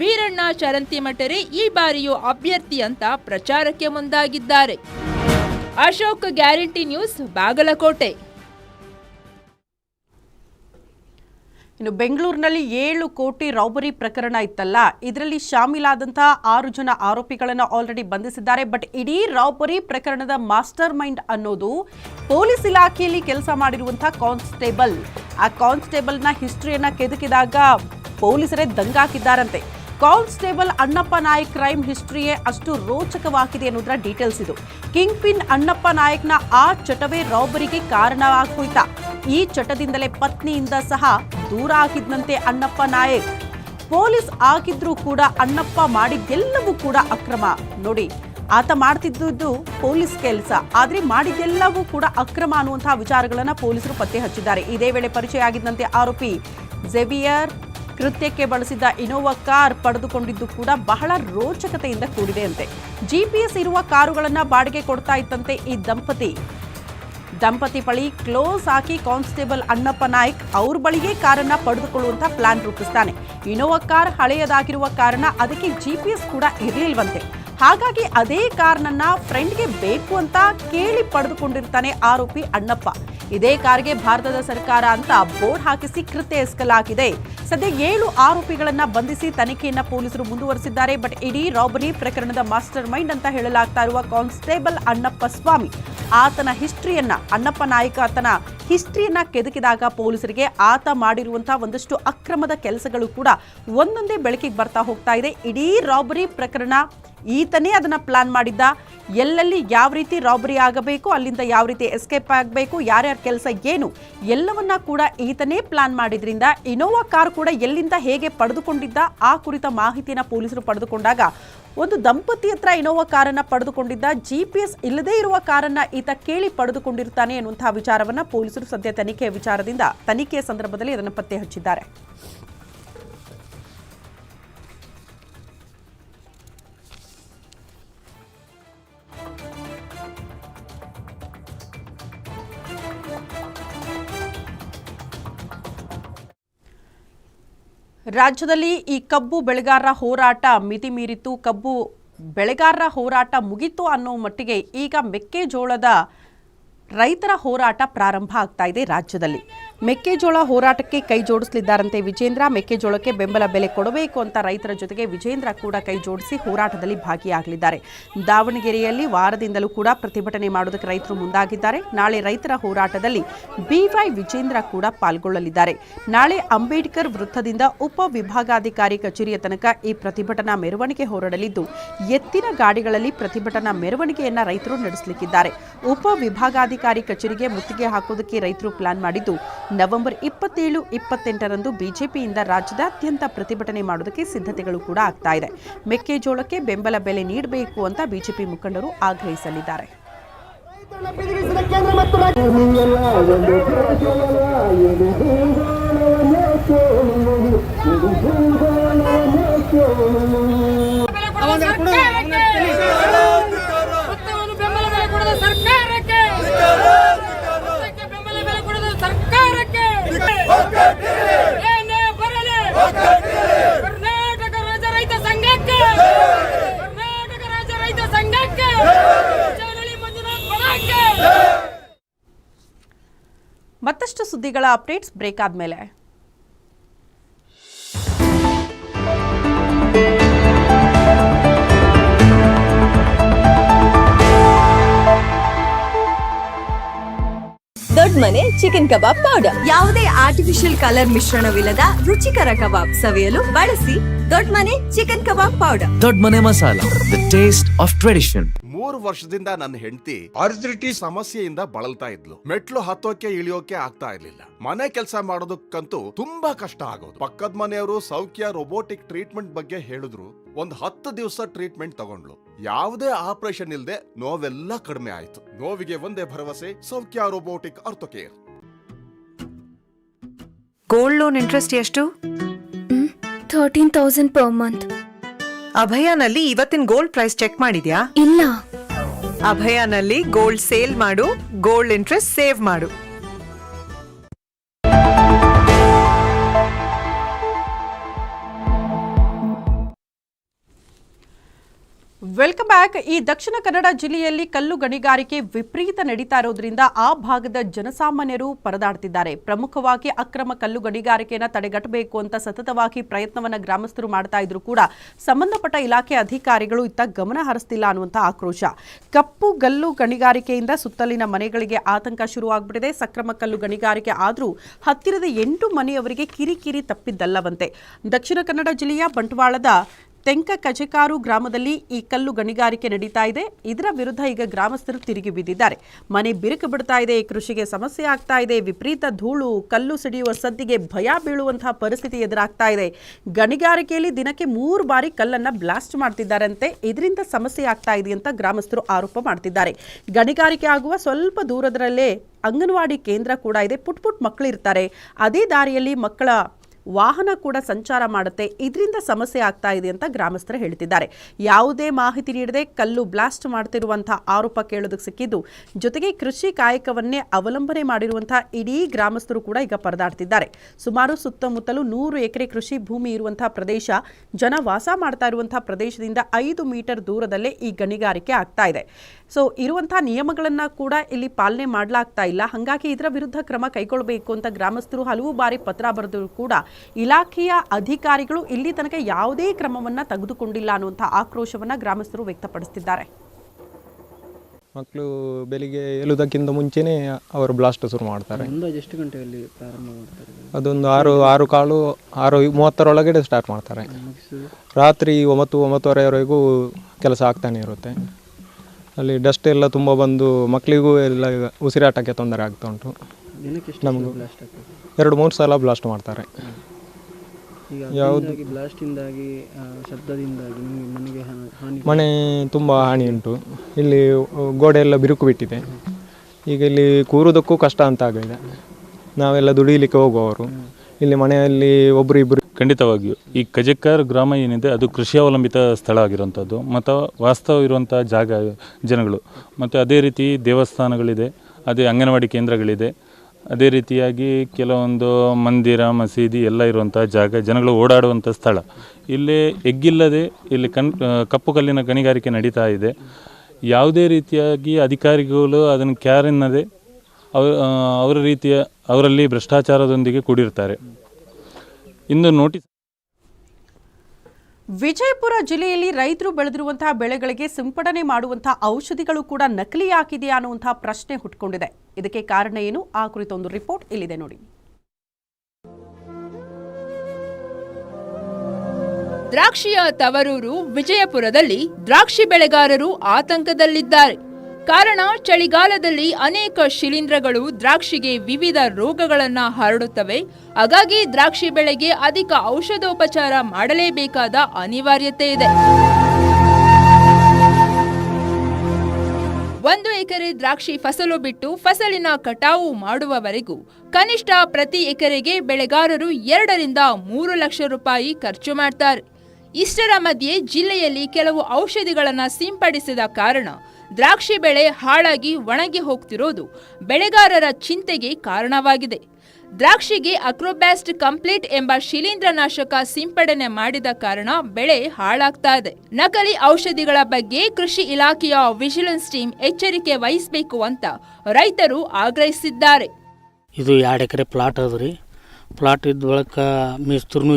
ವೀರಣ್ಣ ಚರಂತಿಮಠರೆ ಈ ಬಾರಿಯೂ ಅಭ್ಯರ್ಥಿ ಅಂತ ಪ್ರಚಾರಕ್ಕೆ ಮುಂದಾಗಿದ್ದಾರೆ. Ashok guarantee news, Bagalkot.
ಇನ್ನು ಬೆಂಗಳೂರಿನಲ್ಲಿ ಏಳು ಕೋಟಿ ರಾಬರಿ ಪ್ರಕರಣ ಇತ್ತಲ್ಲ, ಇದರಲ್ಲಿ ಶಾಮೀಲಾದಂತಹ ಆರು ಜನ ಆರೋಪಿಗಳನ್ನು ಆಲ್ರೆಡಿ ಬಂಧಿಸಿದ್ದಾರೆ. ಬಟ್ ಇಡೀ ರಾಬರಿ ಪ್ರಕರಣದ ಮಾಸ್ಟರ್ ಮೈಂಡ್ ಅನ್ನೋದು ಪೊಲೀಸ್ ಇಲಾಖೆಯಲ್ಲಿ ಕೆಲಸ ಮಾಡಿರುವಂತಹ ಕಾನ್ಸ್ಟೇಬಲ್. ಆ ಕಾನ್ಸ್ಟೇಬಲ್ನ ಹಿಸ್ಟ್ರಿಯನ್ನ ಕೆದಕಿದಾಗ ಪೊಲೀಸರೇ ದಂಗಾಕಿದ್ದಾರಂತೆ. ಕಾನ್ಸ್ಟೇಬಲ್ ಅಣ್ಣಪ್ಪ ನಾಯಕ್ ಕ್ರೈಮ್ ಹಿಸ್ಟ್ರಿಯೇ ಅಷ್ಟು ರೋಚಕವಾಗಿದೆ ಅನ್ನೋದರ ಡೀಟೇಲ್ಸ್ ಇದು. ಕಿಂಗ್ ಪಿನ್ ಅಣ್ಣಪ್ಪ ನಾಯಕ್ನ ಆ ಚಟವೇ ರಾಬರಿಗೆ ಕಾರಣ ಈ ಚಟದಿಂದಲೇ ಪತ್ನಿಯಿಂದ ಸಹ ದೂರ ಆಗಿದ್ದಂತೆ ಅಣ್ಣಪ್ಪ ನಾಯಕ್. ಪೊಲೀಸ್ ಆಗಿದ್ರೂ ಕೂಡ ಅಣ್ಣಪ್ಪ ಮಾಡಿದ್ದೆಲ್ಲವೂ ಕೂಡ ಅಕ್ರಮ. ನೋಡಿ, ಆತ ಮಾಡ್ತಿದ್ದುದು ಪೊಲೀಸ್ ಕೆಲಸ. ಆದ್ರೆ ಮಾಡಿದ್ದೆಲ್ಲವೂ ಕೂಡ ಅಕ್ರಮ ಅನ್ನುವಂತಹ ವಿಚಾರಗಳನ್ನ ಪೊಲೀಸರು ಪತ್ತೆ ಹಚ್ಚಿದ್ದಾರೆ. ಇದೇ ವೇಳೆ ಪರಿಚಯ ಆಗಿದ್ದಂತೆ ಆರೋಪಿ ಜೆವಿಯರ್ ಕೃತ್ಯಕ್ಕೆ ಬಳಸಿದ್ದ ಇನೋವಾ ಕಾರ್ ಪಡೆದುಕೊಂಡಿದ್ದು ಕೂಡ ಬಹಳ ರೋಚಕತೆಯಿಂದ ಕೂಡಿದೆ ಅಂತೆ ಜಿಪಿಎಸ್ ಇರುವ ಕಾರುಗಳನ್ನ ಬಾಡಿಗೆ ಕೊಡ್ತಾ ಇತ್ತಂತೆ ಈ ದಂಪತಿ. ದಂಪತಿ ಬಳಿ ಕ್ಲೋಸ್ ಹಾಕಿ ಕಾನ್ಸ್ಟೇಬಲ್ ಅಣ್ಣಪ್ಪ ನಾಯ್ಕ್ ಅವ್ರ ಬಳಿಗೆ ಕಾರನ್ನ ಪಡೆದುಕೊಳ್ಳುವಂತ ಪ್ಲಾನ್ ರೂಪಿಸ್ತಾನೆ. ಇನೋವಾ ಕಾರ್ ಹಳೆಯದಾಗಿರುವ ಕಾರಣ ಅದಕ್ಕೆ ಜಿಪಿಎಸ್ ಕೂಡ ಇರಲಿಲ್ವಂತೆ. ಹಾಗಾಗಿ ಅದೇ ಕಾರ್ನನ್ನ ಫ್ರೆಂಡ್ಗೆ ಬೇಕು ಅಂತ ಕೇಳಿ ಪಡೆದುಕೊಂಡಿರ್ತಾನೆ ಆರೋಪಿ ಅಣ್ಣಪ್ಪ. ಇದೇ ಕಾರ್ಗೆ ಭಾರತದ ಸರ್ಕಾರ ಅಂತ ಬೋರ್ಡ್ ಹಾಕಿಸಿ ಕೃತ್ಯ ಎಸ್ಕಲಾಗಿದೆ ಸದ್ಯ ಏಳು ಆರೋಪಿಗಳನ್ನ ಬಂಧಿಸಿ ತನಿಖೆಯನ್ನ ಪೊಲೀಸರು ಮುಂದುವರೆಸಿದ್ದಾರೆ. ಬಟ್ ಇಡೀ ರಾಬರಿ ಪ್ರಕರಣದ ಮಾಸ್ಟರ್ ಮೈಂಡ್ ಅಂತ ಹೇಳಲಾಗ್ತಾ ಇರುವ ಕಾನ್ಸ್ಟೇಬಲ್ ಅಣ್ಣಪ್ಪ ಸ್ವಾಮಿ. ಆತನ ಹಿಸ್ಟ್ರಿಯನ್ನ, ಅಣ್ಣಪ್ಪ ನಾಯಕ ಆತನ ಹಿಸ್ಟ್ರಿಯನ್ನ ಕೆದಕಿದಾಗ ಪೊಲೀಸರಿಗೆ ಆತ ಮಾಡಿರುವಂತಹ ಒಂದಷ್ಟು ಅಕ್ರಮದ ಕೆಲಸಗಳು ಕೂಡ ಒಂದೊಂದೇ ಬೆಳಕಿಗೆ ಬರ್ತಾ ಹೋಗ್ತಾ ಇದೆ. ಇಡೀ ರಾಬರಿ ಪ್ರಕರಣ ಈತನೇ ಅದನ್ನ ಪ್ಲಾನ್ ಮಾಡಿದ್ದ. ಎಲ್ಲೆಲ್ಲಿ ಯಾವ ರೀತಿ ರಾಬರಿ ಆಗಬೇಕು, ಅಲ್ಲಿಂದ ಯಾವ ರೀತಿ ಎಸ್ಕೇಪ್ ಆಗಬೇಕು, ಯಾರ್ಯಾರ ಕೆಲಸ ಏನು, ಎಲ್ಲವನ್ನ ಕೂಡ ಈತನೇ ಪ್ಲಾನ್ ಮಾಡಿದ್ರಿಂದ ಇನೋವಾ ಕಾರ್ ಕೂಡ ಎಲ್ಲಿಂದ ಹೇಗೆ ಪಡೆದುಕೊಂಡಿದ್ದ, ಆ ಕುರಿತ ಮಾಹಿತಿನ ಪೊಲೀಸರು ಪಡೆದುಕೊಂಡಾಗ ಒಂದು ದಂಪತಿ ಹತ್ರ ಇನೋವಾ ಕಾರನ್ನ ಪಡೆದುಕೊಂಡಿದ್ದ. ಜಿ ಪಿ ಎಸ್ ಇಲ್ಲದೇ ಇರುವ ಕಾರನ್ನ ಈತ ಕೇಳಿ ಪಡೆದುಕೊಂಡಿರ್ತಾನೆ ಎನ್ನುವಂತಹ ವಿಚಾರವನ್ನ ಪೊಲೀಸರು ಸದ್ಯ ತನಿಖೆಯ ವಿಚಾರದಿಂದ, ತನಿಖೆಯ ಸಂದರ್ಭದಲ್ಲಿ ಅದನ್ನು ಪತ್ತೆ ಹಚ್ಚಿದ್ದಾರೆ. ರಾಜ್ಯದಲ್ಲಿ ಈ ಕಬ್ಬು ಬೆಳೆಗಾರರ ಹೋರಾಟ ಮಿತಿ ಮೀರಿತು ಕಬ್ಬು ಬೆಳೆಗಾರರ ಹೋರಾಟ ಮುಗಿತು ಅನ್ನೋ ಮಟ್ಟಿಗೆ ಈಗ ಮೆಕ್ಕೆಜೋಳದ ರೈತರ ಹೋರಾಟ ಪ್ರಾರಂಭ ಆಗ್ತಾ ಇದೆ ರಾಜ್ಯದಲ್ಲಿ. ಮೆಕ್ಕೆಜೋಳ ಹೋರಾಟಕ್ಕೆ ಕೈ ಜೋಡಿಸಲಿದ್ದಾರಂತೆ ವಿಜೇಂದ್ರ. ಮೆಕ್ಕೆಜೋಳಕ್ಕೆ ಬೆಂಬಲ ಬೆಲೆ ಕೊಡಬೇಕು ಅಂತ ರೈತರ ಜೊತೆಗೆ ವಿಜೇಂದ್ರ ಕೂಡ ಕೈ ಜೋಡಿಸಿ ಹೋರಾಟದಲ್ಲಿ ಭಾಗಿಯಾಗಲಿದ್ದಾರೆ. ದಾವಣಗೆರೆಯಲ್ಲಿ ವಾರದಿಂದಲೂ ಕೂಡ ಪ್ರತಿಭಟನೆ ಮಾಡೋದಕ್ಕೆ ರೈತರು ಮುಂದಾಗಿದ್ದಾರೆ. ನಾಳೆ ರೈತರ ಹೋರಾಟದಲ್ಲಿ ಬಿವೈ ವಿಜೇಂದ್ರ ಕೂಡ ಪಾಲ್ಗೊಳ್ಳಲಿದ್ದಾರೆ. ನಾಳೆ ಅಂಬೇಡ್ಕರ್ ವೃತ್ತದಿಂದ ಉಪ ವಿಭಾಗಾಧಿಕಾರಿ ಕಚೇರಿಯ ತನಕ ಈ ಪ್ರತಿಭಟನಾ ಮೆರವಣಿಗೆ ಹೊರಡಲಿದ್ದು, ಎತ್ತಿನ ಗಾಡಿಗಳಲ್ಲಿ ಪ್ರತಿಭಟನಾ ಮೆರವಣಿಗೆಯನ್ನ ರೈತರು ನಡೆಸಲಿಕ್ಕಿದ್ದಾರೆ. ಉಪ ವಿಭಾಗಾಧಿಕಾರಿ ಕಚೇರಿಗೆ ಮುತ್ತಿಗೆ ಹಾಕೋದಕ್ಕೆ ರೈತರು ಪ್ಲಾನ್ ಮಾಡಿದ್ದು ನವೆಂಬರ್ ಇಪ್ಪತ್ತೇಳು, ಇಪ್ಪತ್ತೆಂಟರಂದು ಬಿಜೆಪಿಯಿಂದ ರಾಜ್ಯದಾದ್ಯಂತ ಪ್ರತಿಭಟನೆ ಮಾಡೋದಕ್ಕೆ ಸಿದ್ಧತೆಗಳು ಕೂಡ ಆಗ್ತಾ ಇದೆ. ಮೆಕ್ಕೆಜೋಳಕ್ಕೆ ಬೆಂಬಲ ಬೆಲೆ ನೀಡಬೇಕು ಅಂತ ಬಿಜೆಪಿ ಮುಖಂಡರು ಆಗ್ರಹಿಸಲಿದ್ದಾರೆ
ಭತ್ತವನ್ನು ಬೆಂಬಲ ಬೆಲೆ ಕೊಡದ ಸರ್ಕಾರಕ್ಕೆ ಭತ್ತಕ್ಕೆ ಬೆಂಬಲ ಬೆಲೆ ಕೊಡದ ಸರ್ಕಾರಕ್ಕೆ ರೈತ ಸಂಘಕ್ಕೆ ಕರ್ನಾಟಕ ರೈತ ಸಂಘಕ್ಕೆ
ಮತ್ತಷ್ಟು ಸುದ್ದಿಗಳ ಅಪ್ಡೇಟ್ಸ್ ಬ್ರೇಕ್ ಆದ್ಮೇಲೆ.
Dodda Mane chicken kebab powder ಯಾವುದೇ ಆರ್ಟಿಫಿಷಿಯಲ್ ಕಲರ್ ಮಿಶ್ರಣವಿಲ್ಲದ ರುಚಿಕರ ಕಬಾಬ್ ಸವಿಯಲು ಬಳಸಿ ದೊಡ್ಡ Mane chicken kebab powder
Dodda Mane masala the taste of tradition ಮೂರು ವರ್ಷದಿಂದ ನನ್ನ ಹೆಂಡತಿ ಅರ್ಜಿಟಿ ಸಮಸ್ಯೆಯಿಂದ ಬಳಲ್ತಾ ಇದ್ಲು. ಮೆಟ್ಲು ಹತ್ತೋಕೆ ಇಳಿಯೋಕೆ ಆಗ್ತಾ ಇರ್ಲಿಲ್ಲ. ಮನೆ ಕೆಲಸ ಮಾಡೋದಕ್ಕಂತೂ ತುಂಬಾ ಕಷ್ಟ ಆಗೋದು. ಪಕ್ಕದ ಮನೆಯವರು ಸೌಖ್ಯ ರೋಬೋಟಿಕ್ ಟ್ರೀಟ್ಮೆಂಟ್ ಬಗ್ಗೆ ಹೇಳಿದ್ರು. ಒಂದ್ ಹತ್ತು ದಿವಸ ಟ್ರೀಟ್ಮೆಂಟ್ ತಗೊಂಡ್ಲು ಯಾವುದೇ ಆಪರೇಷನ್ ಇಲ್ಲದೆ ನೋವೆಲ್ಲ ಕಡಿಮೆ ಆಯ್ತು. ನೋವಿಗೆ ಒಂದೇ ಭರವಸೆ Saukhya robotic orthocare
gold loan interest ಎಷ್ಟು?
ಥರ್ಟೀನ್ ತೌಸಂಡ್ ಪರ್ ಮಂತ್
ಅಭಯನಲ್ಲಿ ಇವತ್ತಿನ ಗೋಲ್ಡ್ ಪ್ರೈಸ್ ಚೆಕ್ ಮಾಡಿದ್ಯಾ?
ಇಲ್ಲ.
ಅಭಯನಲ್ಲಿ ಗೋಲ್ಡ್ ಸೇಲ್ ಮಾಡು ಗೋಲ್ಡ್ ಇಂಟ್ರೆಸ್ಟ್ ಸೇವ್ ಮಾಡು.
Welcome back. ಈ ದಕ್ಷಿಣ ಕನ್ನಡ ಜಿಲ್ಲೆಯಲ್ಲಿ ಕಲ್ಲು ಗಣಿಗಾರಿಕೆ ವಿಪರೀತ ನಡೀತಾ ಇರೋದ್ರಿಂದ ಆ ಭಾಗದ ಜನಸಾಮಾನ್ಯರು ಪರದಾಡ್ತಿದ್ದಾರೆ. ಪ್ರಮುಖವಾಗಿ ಅಕ್ರಮ ಕಲ್ಲು ಗಣಿಗಾರಿಕೆಯನ್ನು ತಡೆಗಟ್ಟಬೇಕು ಅಂತ ಸತತವಾಗಿ ಪ್ರಯತ್ನವನ್ನು ಗ್ರಾಮಸ್ಥರು ಮಾಡ್ತಾ ಇದ್ರು ಕೂಡ ಸಂಬಂಧಪಟ್ಟ ಇಲಾಖೆ ಅಧಿಕಾರಿಗಳು ಇತ್ತ ಗಮನ ಹರಿಸ್ತಿಲ್ಲ ಅನ್ನುವಂಥ ಆಕ್ರೋಶ. ಕಪ್ಪು ಗಲ್ಲು ಗಣಿಗಾರಿಕೆಯಿಂದ ಸುತ್ತಲಿನ ಮನೆಗಳಿಗೆ ಆತಂಕ ಶುರುವಾಗ್ಬಿಟ್ಟಿದೆ. ಸಕ್ರಮ ಕಲ್ಲು ಗಣಿಗಾರಿಕೆ ಆದರೂ ಹತ್ತಿರದ ಎಂಟು ಮನೆಯವರಿಗೆ ಕಿರಿಕಿರಿ ತಪ್ಪಿದ್ದಲ್ಲವಂತೆ. ದಕ್ಷಿಣ ಕನ್ನಡ ಜಿಲ್ಲೆಯ ಬಂಟ್ವಾಳದ ತೆಂಕ ಕಜೆಕಾರು ಗ್ರಾಮದಲ್ಲಿ ಈ ಕಲ್ಲು ಗಣಿಗಾರಿಕೆ ನಡೀತಾ ಇದೆ. ಇದರ ವಿರುದ್ಧ ಈಗ ಗ್ರಾಮಸ್ಥರು ತಿರುಗಿ ಬಿದ್ದಿದ್ದಾರೆ. ಮನೆ ಬಿರುಕು ಬಿಡ್ತಾ ಇದೆ, ಕೃಷಿಗೆ ಸಮಸ್ಯೆ ಆಗ್ತಾ ಇದೆ, ವಿಪರೀತ ಧೂಳು, ಕಲ್ಲು ಸಿಡಿಯುವ ಸದ್ದಿಗೆ ಭಯ ಬೀಳುವಂತಹ ಪರಿಸ್ಥಿತಿ ಎದುರಾಗ್ತಾ ಇದೆ. ಗಣಿಗಾರಿಕೆಯಲ್ಲಿ ದಿನಕ್ಕೆ ಮೂರು ಬಾರಿ ಕಲ್ಲನ್ನು ಬ್ಲಾಸ್ಟ್ ಮಾಡ್ತಿದ್ದಾರಂತೆ. ಇದರಿಂದ ಸಮಸ್ಯೆ ಆಗ್ತಾ ಇದೆ ಅಂತ ಗ್ರಾಮಸ್ಥರು ಆರೋಪ ಮಾಡ್ತಿದ್ದಾರೆ. ಗಣಿಗಾರಿಕೆ ಆಗುವ ಸ್ವಲ್ಪ ದೂರದರಲ್ಲೇ ಅಂಗನವಾಡಿ ಕೇಂದ್ರ ಕೂಡ ಇದೆ. ಪುಟ್ ಪುಟ್ ಮಕ್ಕಳು ಇರ್ತಾರೆ. ಅದೇ ದಾರಿಯಲ್ಲಿ ಮಕ್ಕಳ ವಾಹನ ಕೂಡ ಸಂಚಾರ ಮಾಡುತ್ತೆ. ಇದರಿಂದ ಸಮಸ್ಯೆ ಆಗ್ತಾ ಇದೆ ಅಂತ ಗ್ರಾಮಸ್ಥರು ಹೇಳ್ತಿದ್ದಾರೆ. ಯಾವುದೇ ಮಾಹಿತಿ ನೀಡದೆ ಕಲ್ಲು ಬ್ಲಾಸ್ಟ್ ಮಾಡ್ತಿರುವಂತಹ ಆರೋಪ ಕೇಳೋದಕ್ಕೆ ಸಿಕ್ಕಿದ್ದು, ಜೊತೆಗೆ ಕೃಷಿ ಕಾಯಕವನ್ನೇ ಅವಲಂಬನೆ ಮಾಡಿರುವಂತಹ ಇಡೀ ಗ್ರಾಮಸ್ಥರು ಕೂಡ ಈಗ ಪರದಾಡ್ತಿದ್ದಾರೆ. ಸುಮಾರು ಸುತ್ತಮುತ್ತಲು ನೂರು ಎಕರೆ ಕೃಷಿ ಭೂಮಿ ಇರುವಂತಹ ಪ್ರದೇಶ, ಜನ ವಾಸ ಮಾಡ್ತಾ ಇರುವಂತಹ ಪ್ರದೇಶದಿಂದ ಐದು ಮೀಟರ್ ದೂರದಲ್ಲೇ ಈ ಗಣಿಗಾರಿಕೆ ಆಗ್ತಾ ಇದೆ. ಸೊ ಇರುವಂತಹ ನಿಯಮಗಳನ್ನ ಕೂಡ ಇಲ್ಲಿ ಪಾಲನೆ ಮಾಡಲಾಗ್ತಾ ಇಲ್ಲ. ಹಾಗಾಗಿ ಇದರ ವಿರುದ್ಧ ಕ್ರಮ ಕೈಗೊಳ್ಳಬೇಕು ಅಂತ ಗ್ರಾಮಸ್ಥರು ಹಲವು ಬಾರಿ ಪತ್ರ ಬರೆದರೂ ಕೂಡ ಇಲಾಖೆಯ ಅಧಿಕಾರಿಗಳು ಇಲ್ಲಿ ತನಕ ಯಾವುದೇ ಕ್ರಮವನ್ನ ತೆಗೆದುಕೊಂಡಿಲ್ಲ ಅನ್ನುವಂಥ ಆಕ್ರೋಶವನ್ನ ಗ್ರಾಮಸ್ಥರು ವ್ಯಕ್ತಪಡಿಸುತ್ತಿದ್ದಾರೆ
ಮಕ್ಕಳು ಬೆಳಿಗ್ಗೆ ಏಳುವುದಕ್ಕಿಂತ ಮುಂಚೆನೇ ಅವರು ಬ್ಲಾಸ್ಟ್ ಶುರು ಮಾಡ್ತಾರೆ.
ಅಂದಾಜು ಎಷ್ಟು ಗಂಟೆಯಲ್ಲಿ ಪ್ರಾರಂಭ ಮಾಡ್ತಾರೆ?
ಅದೊಂದು ಆರು ಆರು ಕಾಲು ಆರು ಮೂವತ್ತರೊಳಗಡೆ ಸ್ಟಾರ್ಟ್ ಮಾಡ್ತಾರೆ. ರಾತ್ರಿ ಒಂಬತ್ತು ಒಂಬತ್ತುವರೆವರೆಗೂ ಕೆಲಸ ಆಗ್ತಾನೆ ಇರುತ್ತೆ. ಅಲ್ಲಿ ಡಸ್ಟ್ ಎಲ್ಲ ತುಂಬ ಬಂದು ಮಕ್ಕಳಿಗೂ ಎಲ್ಲ ಉಸಿರಾಟಕ್ಕೆ ತೊಂದರೆ ಆಗ್ತಾ ಉಂಟು. ನಮಗೂ ಎರಡು ಮೂರು ಸಲ ಬ್ಲಾಸ್ಟ್ ಮಾಡ್ತಾರೆ. ಯಾವುದು?
ಬ್ಲಾಸ್ಟಿಂದಾಗಿ ಶಬ್ದದಿಂದಾಗಿ ನಿಮಗೆ ಮನೆಗೆ ಹಾನಿ
ಮನೆ ತುಂಬ ಹಾನಿ ಉಂಟು. ಇಲ್ಲಿ ಗೋಡೆ ಎಲ್ಲ ಬಿರುಕು ಬಿಟ್ಟಿದೆ. ಈಗ ಇಲ್ಲಿ ಕೂರೋದಕ್ಕೂ ಕಷ್ಟ ಅಂತ ಆಗಿದೆ ನಾವೆಲ್ಲ ದುಡಿಲಿಕ್ಕೆ ಹೋಗುವವರು. ಇಲ್ಲಿ ಮನೆಯಲ್ಲಿ ಒಬ್ಬರು ಇಬ್ಬರು
ಖಂಡಿತವಾಗಿಯೂ. ಈ ಕಜಕ್ಕರ್ ಗ್ರಾಮ ಏನಿದೆ, ಅದು ಕೃಷಿ ಅವಲಂಬಿತ ಸ್ಥಳ ಆಗಿರುವಂಥದ್ದು. ಮತ್ತು ವಾಸ್ತವ ಇರುವಂಥ ಜಾಗ ಜನಗಳು. ಮತ್ತು ಅದೇ ರೀತಿ ದೇವಸ್ಥಾನಗಳಿದೆ, ಅದೇ ಅಂಗನವಾಡಿ ಕೇಂದ್ರಗಳಿದೆ. ಅದೇ ರೀತಿಯಾಗಿ ಕೆಲವೊಂದು ಮಂದಿರ, ಮಸೀದಿ ಎಲ್ಲ ಇರುವಂಥ ಜಾಗ, ಜನಗಳು ಓಡಾಡುವಂಥ ಸ್ಥಳ. ಇಲ್ಲಿ ಎಗ್ಗಿಲ್ಲದೆ ಇಲ್ಲಿ ಕಣ್ ಕಪ್ಪು ಕಲ್ಲಿನ ಗಣಿಗಾರಿಕೆ ನಡೀತಾ ಇದೆ. ಯಾವುದೇ ರೀತಿಯಾಗಿ ಅಧಿಕಾರಿಗಳು ಅದನ್ನು ಕ್ಯಾರ್ ಎನ್ನದೆ ಅವ ಅವರ ರೀತಿಯ, ಅವರಲ್ಲಿ ಭ್ರಷ್ಟಾಚಾರದೊಂದಿಗೆ ಕೂಡಿರ್ತಾರೆ. ಇಂದು ನೋಟಿಸ್.
ವಿಜಯಪುರ ಜಿಲ್ಲೆಯಲ್ಲಿ ರೈತರು ಬೆಳೆದಿರುವಂತಹ ಬೆಳೆಗಳಿಗೆ ಸಿಂಪಡಣೆ ಮಾಡುವಂತಹ ಔಷಧಿಗಳು ಕೂಡ ನಕಲಿಯಾಗಿದೆಯಾ ಅನ್ನುವಂತಹ ಪ್ರಶ್ನೆ ಹುಟ್ಕೊಂಡಿದೆ. ಇದಕ್ಕೆ ಕಾರಣ ಏನು? ಆ ಕುರಿತ ಒಂದು ರಿಪೋರ್ಟ್ ಇಲ್ಲಿದೆ ನೋಡಿ.
ದ್ರಾಕ್ಷಿಯ ತವರೂರು ವಿಜಯಪುರದಲ್ಲಿ ದ್ರಾಕ್ಷಿ ಬೆಳೆಗಾರರು ಆತಂಕದಲ್ಲಿದ್ದಾರೆ. ಕಾರಣ, ಚಳಿಗಾಲದಲ್ಲಿ ಅನೇಕ ಶಿಲೀಂಧ್ರಗಳು ದ್ರಾಕ್ಷಿಗೆ ವಿವಿಧ ರೋಗಗಳನ್ನ ಹರಡುತ್ತವೆ. ಹಾಗಾಗಿ ದ್ರಾಕ್ಷಿ ಬೆಳೆಗೆ ಅಧಿಕ ಔಷಧೋಪಚಾರ ಮಾಡಲೇಬೇಕಾದ ಅನಿವಾರ್ಯತೆ ಇದೆ. ಒಂದು ಎಕರೆ ದ್ರಾಕ್ಷಿ ಫಸಲು ಬಿಟ್ಟು ಫಸಲಿನ ಕಟಾವು ಮಾಡುವವರೆಗೂ ಕನಿಷ್ಠ ಪ್ರತಿ ಎಕರೆಗೆ ಬೆಳೆಗಾರರು ಎರಡರಿಂದ ಮೂರು ಲಕ್ಷ ರೂಪಾಯಿ ಖರ್ಚು ಮಾಡ್ತಾರೆ. ಇಷ್ಟರ ಮಧ್ಯೆ ಜಿಲ್ಲೆಯಲ್ಲಿ ಕೆಲವು ಔಷಧಿಗಳನ್ನು ಸಿಂಪಡಿಸಿದ ಕಾರಣ ದ್ರಾಕ್ಷಿ ಬೆಳೆ ಹಾಳಾಗಿ ಒಣಗಿ ಹೋಗ್ತಿರೋದು ಬೆಳೆಗಾರರ ಚಿಂತೆಗೆ ಕಾರಣವಾಗಿದೆ. ದ್ರಾಕ್ಷಿಗೆ ಅಕ್ರೋಬ್ಯಾಸ್ಟ್ ಕಂಪ್ಲೀಟ್ ಎಂಬ ಶಿಲೀಂಧ್ರನಾಶಕ ಸಿಂಪಡಣೆ ಮಾಡಿದ ಕಾರಣ ಬೆಳೆ ಹಾಳಾಗ್ತಾ ಇದೆ. ನಕಲಿ ಔಷಧಿಗಳ ಬಗ್ಗೆ ಕೃಷಿ ಇಲಾಖೆಯ ವಿಜಿಲೆನ್ಸ್ ಟೀಮ್ ಎಚ್ಚರಿಕೆ ವಹಿಸಬೇಕು ಅಂತ ರೈತರು ಆಗ್ರಹಿಸಿದ್ದಾರೆ.
ಇದು ಎರಡು ಎಕರೆ ಪ್ಲಾಟ್ ಅದ್ರಿ ಪ್ಲಾಟ್ ಇದ್ದ ಬಳಿಕ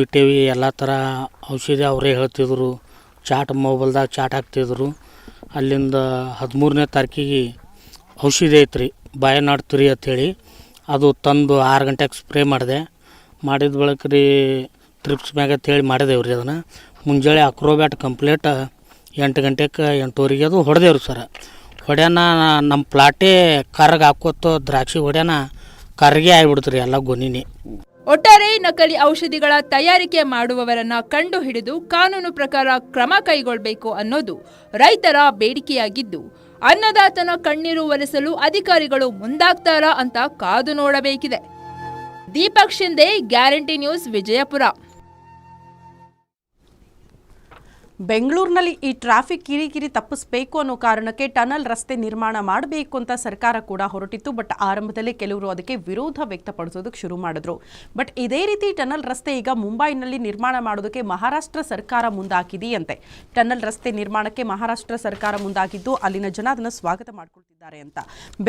ಇಟ್ಟೇವಿ, ಎಲ್ಲ ಥರ ಔಷಧಿ ಅವರೇ ಹೇಳ್ತಿದ್ರು. ಚಾಟ್ ಮೊಬೈಲ್ದಾಗ ಚಾಟ್ ಹಾಕ್ತಿದ್ರು. ಅಲ್ಲಿಂದ ಹದಿಮೂರನೇ ತಾರೀಕಿಗೆ ಔಷಧಿ ಐತ್ರಿ, ಬಾಯನಾಡ್ ತುರಿ ಅಂಥೇಳಿ ಅದು ತಂದು ಆರು ಗಂಟೆಗೆ ಸ್ಪ್ರೇ ಮಾಡಿದೆ. ಮಾಡಿದ ಬಳಿಕ ರೀ ಟ್ರಿಪ್ಸ್ ಮ್ಯಾಗ ಅಂತೇಳಿ ಮಾಡಿದೆವು ರೀ ಅದನ್ನು. ಮುಂಜಾನೆ ಅಕ್ರೋಬ್ಯಾಟ್ ಕಂಪ್ಲೀಟ್ ಎಂಟು ಗಂಟೆಗೆ ಎಂಟೂವರೆಗೆ ಅದು ಹೊಡೆದೇವ್ರಿ ಸರ್. ಹೊಡ್ಯಾನ ನಮ್ಮ ಪ್ಲಾಟೇ ಕರ್ಗೆ ಹಾಕೋತ ದ್ರಾಕ್ಷಿ ಹೊಡ್ಯಾನ ಕರ್ಗೆ ಆಗಿಬಿಡ್ತು ರೀ ಎಲ್ಲ ಗೊನಿನಿ.
ಒಟ್ಟಾರೆ ನಕಲಿ ಔಷಧಿಗಳ ತಯಾರಿಕೆ ಮಾಡುವವರನ್ನ ಕಂಡು ಹಿಡಿದು ಕಾನೂನು ಪ್ರಕಾರ ಕ್ರಮ ಕೈಗೊಳ್ಳಬೇಕು ಅನ್ನೋದು ರೈತರ ಬೇಡಿಕೆಯಾಗಿದ್ದು, ಅನ್ನದಾತನ ಕಣ್ಣೀರು ಒರೆಸಲು ಅಧಿಕಾರಿಗಳು ಮುಂದಾಗ್ತಾರಾ ಅಂತ ಕಾದು ನೋಡಬೇಕಿದೆ. Deepak Shinde, guarantee news, Vijayapura.
ಬೆಂಗಳೂರಿನಲ್ಲಿ ಈ ಟ್ರಾಫಿಕ್ ಕಿರಿಕಿರಿ ತಪ್ಪಿಸಬೇಕು ಅನ್ನೋ ಕಾರಣಕ್ಕೆ ಟನಲ್ ರಸ್ತೆ ನಿರ್ಮಾಣ ಮಾಡಬೇಕು ಅಂತ ಸರ್ಕಾರ ಕೂಡ ಹೊರಟಿತ್ತು. ಬಟ್ ಆರಂಭದಲ್ಲಿ ಕೆಲವರು ಅದಕ್ಕೆ ವಿರೋಧ ವ್ಯಕ್ತಪಡಿಸೋದಕ್ಕೆ ಶುರು ಮಾಡಿದ್ರು. ಬಟ್ ಇದೇ ರೀತಿ ಟನಲ್ ರಸ್ತೆ ಈಗ ಮುಂಬೈನಲ್ಲಿ ನಿರ್ಮಾಣ ಮಾಡೋದಕ್ಕೆ ಮಹಾರಾಷ್ಟ್ರ ಸರ್ಕಾರ ಮುಂದಾಗಿದೆಯಂತೆ ಟನಲ್ ರಸ್ತೆ ನಿರ್ಮಾಣಕ್ಕೆ ಮಹಾರಾಷ್ಟ್ರ ಸರ್ಕಾರ ಮುಂದಾಗಿದ್ದು ಅಲ್ಲಿನ ಜನ ಅದನ್ನು ಸ್ವಾಗತ ಮಾಡಿಕೊಳ್ತಿದ್ದಾರೆ ಅಂತ.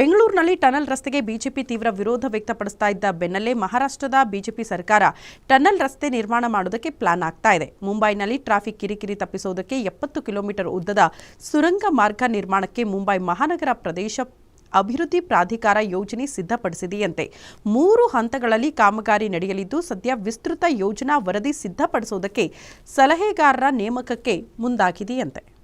ಬೆಂಗಳೂರಿನಲ್ಲಿ ಟನಲ್ ರಸ್ತೆಗೆ ಬಿಜೆಪಿ ತೀವ್ರ ವಿರೋಧ ವ್ಯಕ್ತಪಡಿಸ್ತಾ ಇದ್ದ ಬೆನ್ನಲ್ಲೇ ಮಹಾರಾಷ್ಟ್ರದ ಬಿಜೆಪಿ ಸರ್ಕಾರ ಟನಲ್ ರಸ್ತೆ ನಿರ್ಮಾಣ ಮಾಡೋದಕ್ಕೆ ಪ್ಲಾನ್ ಆಗ್ತಾ ಇದೆ. ಮುಂಬೈನಲ್ಲಿ ಟ್ರಾಫಿಕ್ ಕಿರಿಕಿರಿ ತಪ್ಪಿಸೋದಕ್ಕೆ ಎಪ್ಪತ್ತು ಕಿಲೋಮೀಟರ್ ಉದ್ದದ ಸುರಂಗ ಮಾರ್ಗ ನಿರ್ಮಾಣಕ್ಕೆ ಮುಂಬೈ ಮಹಾನಗರ ಪ್ರದೇಶ ಅಭಿವೃದ್ಧಿ ಪ್ರಾಧಿಕಾರ ಯೋಜನೆ ಸಿದ್ಧಪಡಿಸಿದೆಯಂತೆ. ಮೂರು ಹಂತಗಳಲ್ಲಿ ಕಾಮಗಾರಿ ನಡೆಯಲಿದ್ದು, ಸದ್ಯ ವಿಸ್ತೃತ ಯೋಜನಾ ವರದಿ ಸಿದ್ಧಪಡಿಸುವುದಕ್ಕೆ ಸಲಹೆಗಾರರ ನೇಮಕಕ್ಕೆ ಮುಂದಾಗಿದೆಯಂತೆ.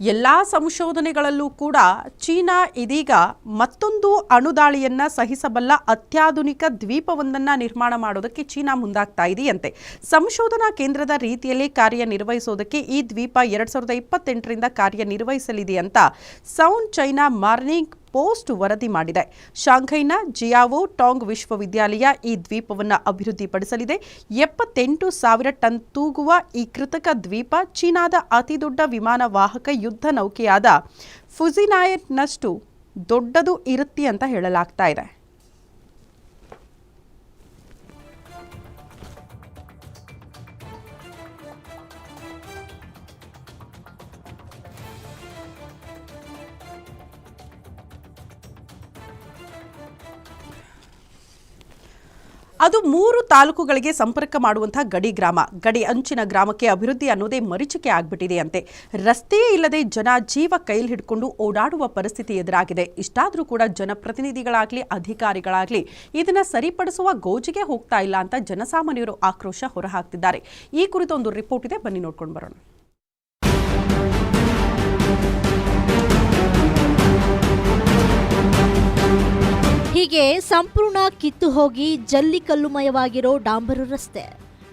ಎಲ್ಲ ಸಂಶೋಧನೆಗಳಲ್ಲೂ ಕೂಡ ಚೀನಾ ಇದೀಗ ಮತ್ತೊಂದು ಅಣುದಾಳಿಯನ್ನ ಸಹಿಸಬಲ್ಲ ಅತ್ಯಾಧುನಿಕ ದ್ವೀಪವೊಂದನ್ನು ನಿರ್ಮಾಣ ಮಾಡೋದಕ್ಕೆ ಚೀನಾ ಮುಂದಾಗ್ತಾ ಇದೆಯಂತೆ. ಸಂಶೋಧನಾ ಕೇಂದ್ರದ ರೀತಿಯಲ್ಲಿ ಕಾರ್ಯನಿರ್ವಹಿಸೋದಕ್ಕೆ ಈ ದ್ವೀಪ ಎರಡ್ ಸಾವಿರದ ಇಪ್ಪತ್ತೆಂಟರಿಂದ ಕಾರ್ಯನಿರ್ವಹಿಸಲಿದೆ ಅಂತ ಸೌಂಡ್ ಚೈನಾ ಮಾರ್ನಿಂಗ್ ಪೋಸ್ಟ್ ವರದಿ ಮಾಡಿದೆ. ಶಾಂಘೈನ ಜಿಯಾವೋ ಟಾಂಗ್ ವಿಶ್ವವಿದ್ಯಾಲಯ ಈ ದ್ವೀಪವನ್ನು ಅಭಿವೃದ್ಧಿಪಡಿಸಲಿದೆ. ಎಪ್ಪತ್ತೆಂಟು ಸಾವಿರ ಟನ್ ತೂಗುವ ಈ ಕೃತಕ ದ್ವೀಪ ಚೀನಾದ ಅತಿದೊಡ್ಡ ವಿಮಾನ ವಾಹಕ ಯುದ್ಧ ನೌಕೆಯಾದ ಫುಜಿನಾಯಟ್ನಷ್ಟು ದೊಡ್ಡದು ಇರುತ್ತೆ ಅಂತ ಹೇಳಲಾಗ್ತಾ ಇದೆ. ಅದು ಮೂರು ತಾಲೂಕುಗಳಿಗೆ ಸಂಪರ್ಕ ಮಾಡುವಂತಹ ಗಡಿ ಗ್ರಾಮ. ಗಡಿ ಅಂಚಿನ ಗ್ರಾಮಕ್ಕೆ ಅಭಿವೃದ್ಧಿ ಅನ್ನೋದೇ ಮರಿಚಿಕೆ ಆಗ್ಬಿಟ್ಟಿದೆ ಅಂತೆ ರಸ್ತೆಯೇ ಇಲ್ಲದೆ ಜನ ಜೀವ ಕೈಲಿ ಹಿಡ್ಕೊಂಡು ಓಡಾಡುವ ಪರಿಸ್ಥಿತಿ ಎದುರಾಗಿದೆ. ಇಷ್ಟಾದರೂ ಕೂಡ ಜನಪ್ರತಿನಿಧಿಗಳಾಗ್ಲಿ, ಅಧಿಕಾರಿಗಳಾಗ್ಲಿ ಇದನ್ನ ಸರಿಪಡಿಸುವ ಗೋಜಿಗೆ ಹೋಗ್ತಾ ಇಲ್ಲ ಅಂತ ಜನಸಾಮಾನ್ಯರು ಆಕ್ರೋಶ ಹೊರಹಾಕ್ತಿದ್ದಾರೆ. ಈ ಕುರಿತು ಒಂದು ರಿಪೋರ್ಟ್ ಇದೆ. ಬನ್ನಿ ನೋಡ್ಕೊಂಡು ಬರೋಣ.
ಹೀಗೆ ಸಂಪೂರ್ಣ ಕಿತ್ತು ಹೋಗಿ ಜಲ್ಲಿಕಲ್ಲುಮಯವಾಗಿರೋ ಡಾಂಬರು ರಸ್ತೆ.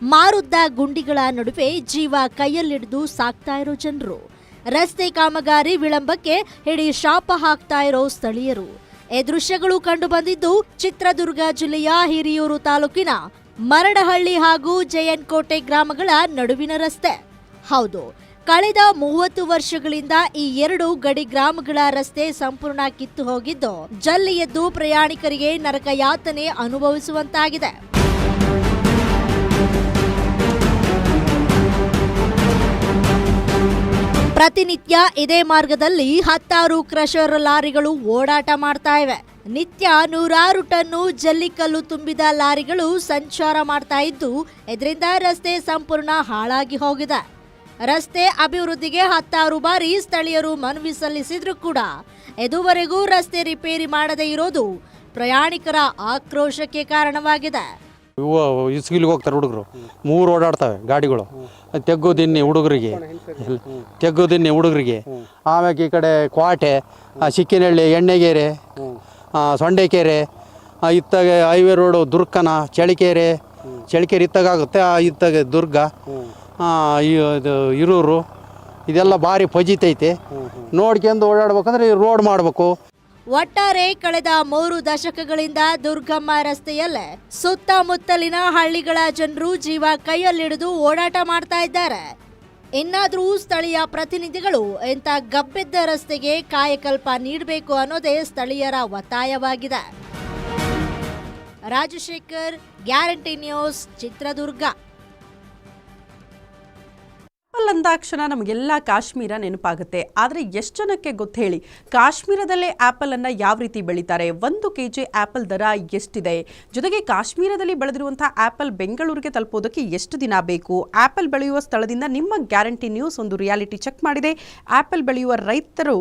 ಮಾರುದ್ದ ಗುಂಡಿಗಳ ನಡುವೆ ಜೀವ ಕೈಯಲ್ಲಿಡಿದು ಸಾಕ್ತಾ ಇರೋ ಜನರು. ರಸ್ತೆ ಕಾಮಗಾರಿ ವಿಳಂಬಕ್ಕೆ ಹಿಡಿ ಶಾಪ ಹಾಕ್ತಾ ಇರೋ ಸ್ಥಳೀಯರು. ಈ ದೃಶ್ಯಗಳು ಕಂಡು ಬಂದಿದ್ದು ಚಿತ್ರದುರ್ಗ ಜಿಲ್ಲೆಯ ಹಿರಿಯೂರು ತಾಲೂಕಿನ ಮರಡಹಳ್ಳಿ ಹಾಗೂ ಜಯನ್ಕೋಟೆ ಗ್ರಾಮಗಳ ನಡುವಿನ ರಸ್ತೆ. ಹೌದು ಕಳೆದ ಮೂವತ್ತು ವರ್ಷಗಳಿಂದ ಈ ಎರಡು ಗಡಿ ಗ್ರಾಮಗಳ ರಸ್ತೆ ಸಂಪೂರ್ಣ ಕಿತ್ತು ಹೋಗಿದ್ದು, ಜಲ್ಲಿ ಎದ್ದು ಪ್ರಯಾಣಿಕರಿಗೆ ನರಕ ಯಾತನೆ ಅನುಭವಿಸುವಂತಾಗಿದೆ. ಪ್ರತಿನಿತ್ಯ ಇದೇ ಮಾರ್ಗದಲ್ಲಿ ಹತ್ತಾರು ಕ್ರಷರ್ ಲಾರಿಗಳು ಓಡಾಟ ಮಾಡ್ತಾ ಇವೆ. ನಿತ್ಯ ನೂರಾರು ಟನ್ನು ಜಲ್ಲಿಕಲ್ಲು ತುಂಬಿದ ಲಾರಿಗಳು ಸಂಚಾರ ಮಾಡ್ತಾ ಇದ್ದು, ಇದರಿಂದ ರಸ್ತೆ ಸಂಪೂರ್ಣ ಹಾಳಾಗಿ ಹೋಗಿದೆ. ರಸ್ತೆ ಅಭಿವೃದ್ಧಿಗೆ ಹತ್ತಾರು ಬಾರಿ ಸ್ಥಳೀಯರು ಮನವಿ ಸಲ್ಲಿಸಿದ್ರು ಕೂಡ ಇದುವರೆಗೂ ರಸ್ತೆ ರಿಪೇರಿ ಮಾಡದೇ ಇರೋದು ಪ್ರಯಾಣಿಕರ ಆಕ್ರೋಶಕ್ಕೆ ಕಾರಣವಾಗಿದೆ.
ಇವು ಇಸ್ಗಿಲಿಗೆ ಹೋಗ್ತಾರೆ ಹುಡುಗರು. ಮೂರು ಓಡಾಡ್ತವೆ ಗಾಡಿಗಳು. ತೆಗ್ಗೋದಿನ್ನಿ ಹುಡುಗರಿಗೆ. ತೆಗ್ಗೋದಿನ್ನಿ ಹುಡುಗರಿಗೆ. ಆಮ್ಯಾಕೆ ಈ ಕಡೆ ಕ್ವಾಟೆ ಸಿಕ್ಕಿನಹಳ್ಳಿ ಎಣ್ಣೆಗೆರೆ ಸೊಂಡೆಕೆರೆ ಆ, ಇತ್ತಾಗ ಹೈವೇ ರೋಡು ದುರ್ಕನ ಚಳಿಕೆರೆ ಚಳಿಕೆರೆ ಇತ್ತಾಗುತ್ತೆ ಇತ್ತಾಗ ದುರ್ಗ ಇದು ಇರೂರು, ಇದೆಲ್ಲ ಭಾರಿ ಫಜಿತೈತೆ ನೋಡ್ಕೊಂಡು ಓಡಾಡ್ಬೇಕಂದ್ರೆ ಈ ರೋಡ್ ಮಾಡಬೇಕು.
ಒಟ್ಟಾರೆ ಕಳೆದ ಮೂರು ದಶಕಗಳಿಂದ ದುರ್ಗಮ್ಮ ರಸ್ತೆಯಲ್ಲೇ ಸುತ್ತಮುತ್ತಲಿನ ಹಳ್ಳಿಗಳ ಜನರು ಜೀವ ಕೈಯಲ್ಲಿಡಿದು ಓಡಾಟ ಮಾಡ್ತಾ ಇದ್ದಾರೆ. ಇನ್ನಾದರೂ ಸ್ಥಳೀಯ ಪ್ರತಿನಿಧಿಗಳು ಇಂಥ ಗಬ್ಬೆದ್ದ ರಸ್ತೆಗೆ ಕಾಯಕಲ್ಪ ನೀಡಬೇಕು ಅನ್ನೋದೇ ಸ್ಥಳೀಯರ ಒತ್ತಾಯವಾಗಿದೆ. Rajashekhar guarantee news, Chitradurga.
ಅಂದಾಕ್ಷಣ ನಮಗೆಲ್ಲ ಕಾಶ್ಮೀರ ನೆನಪಾಗುತ್ತೆ. ಆದರೆ ಎಷ್ಟು ಜನಕ್ಕೆ ಗೊತ್ತು ಹೇಳಿ? ಕಾಶ್ಮೀರದಲ್ಲೇ ಆಪಲ್ ಅನ್ನ ಯಾವ ರೀತಿ ಬೆಳೀತಾರೆ? ಒಂದು ಕೆ ಜಿ ಆಪಲ್ ದರ ಎಷ್ಟಿದೆ? ಜೊತೆಗೆ ಕಾಶ್ಮೀರದಲ್ಲಿ ಬೆಳೆದಿರುವಂಥ ಆಪಲ್ ಬೆಂಗಳೂರಿಗೆ ತಲುಪೋದಕ್ಕೆ ಎಷ್ಟು ದಿನ ಬೇಕು? ಆಪಲ್ ಬೆಳೆಯುವ ಸ್ಥಳದಿಂದ ನಿಮ್ಮ ಗ್ಯಾರಂಟಿ ನ್ಯೂಸ್ ಒಂದು ರಿಯಾಲಿಟಿ ಚೆಕ್ ಮಾಡಿದೆ. ಆಪಲ್ ಬೆಳೆಯುವ ರೈತರು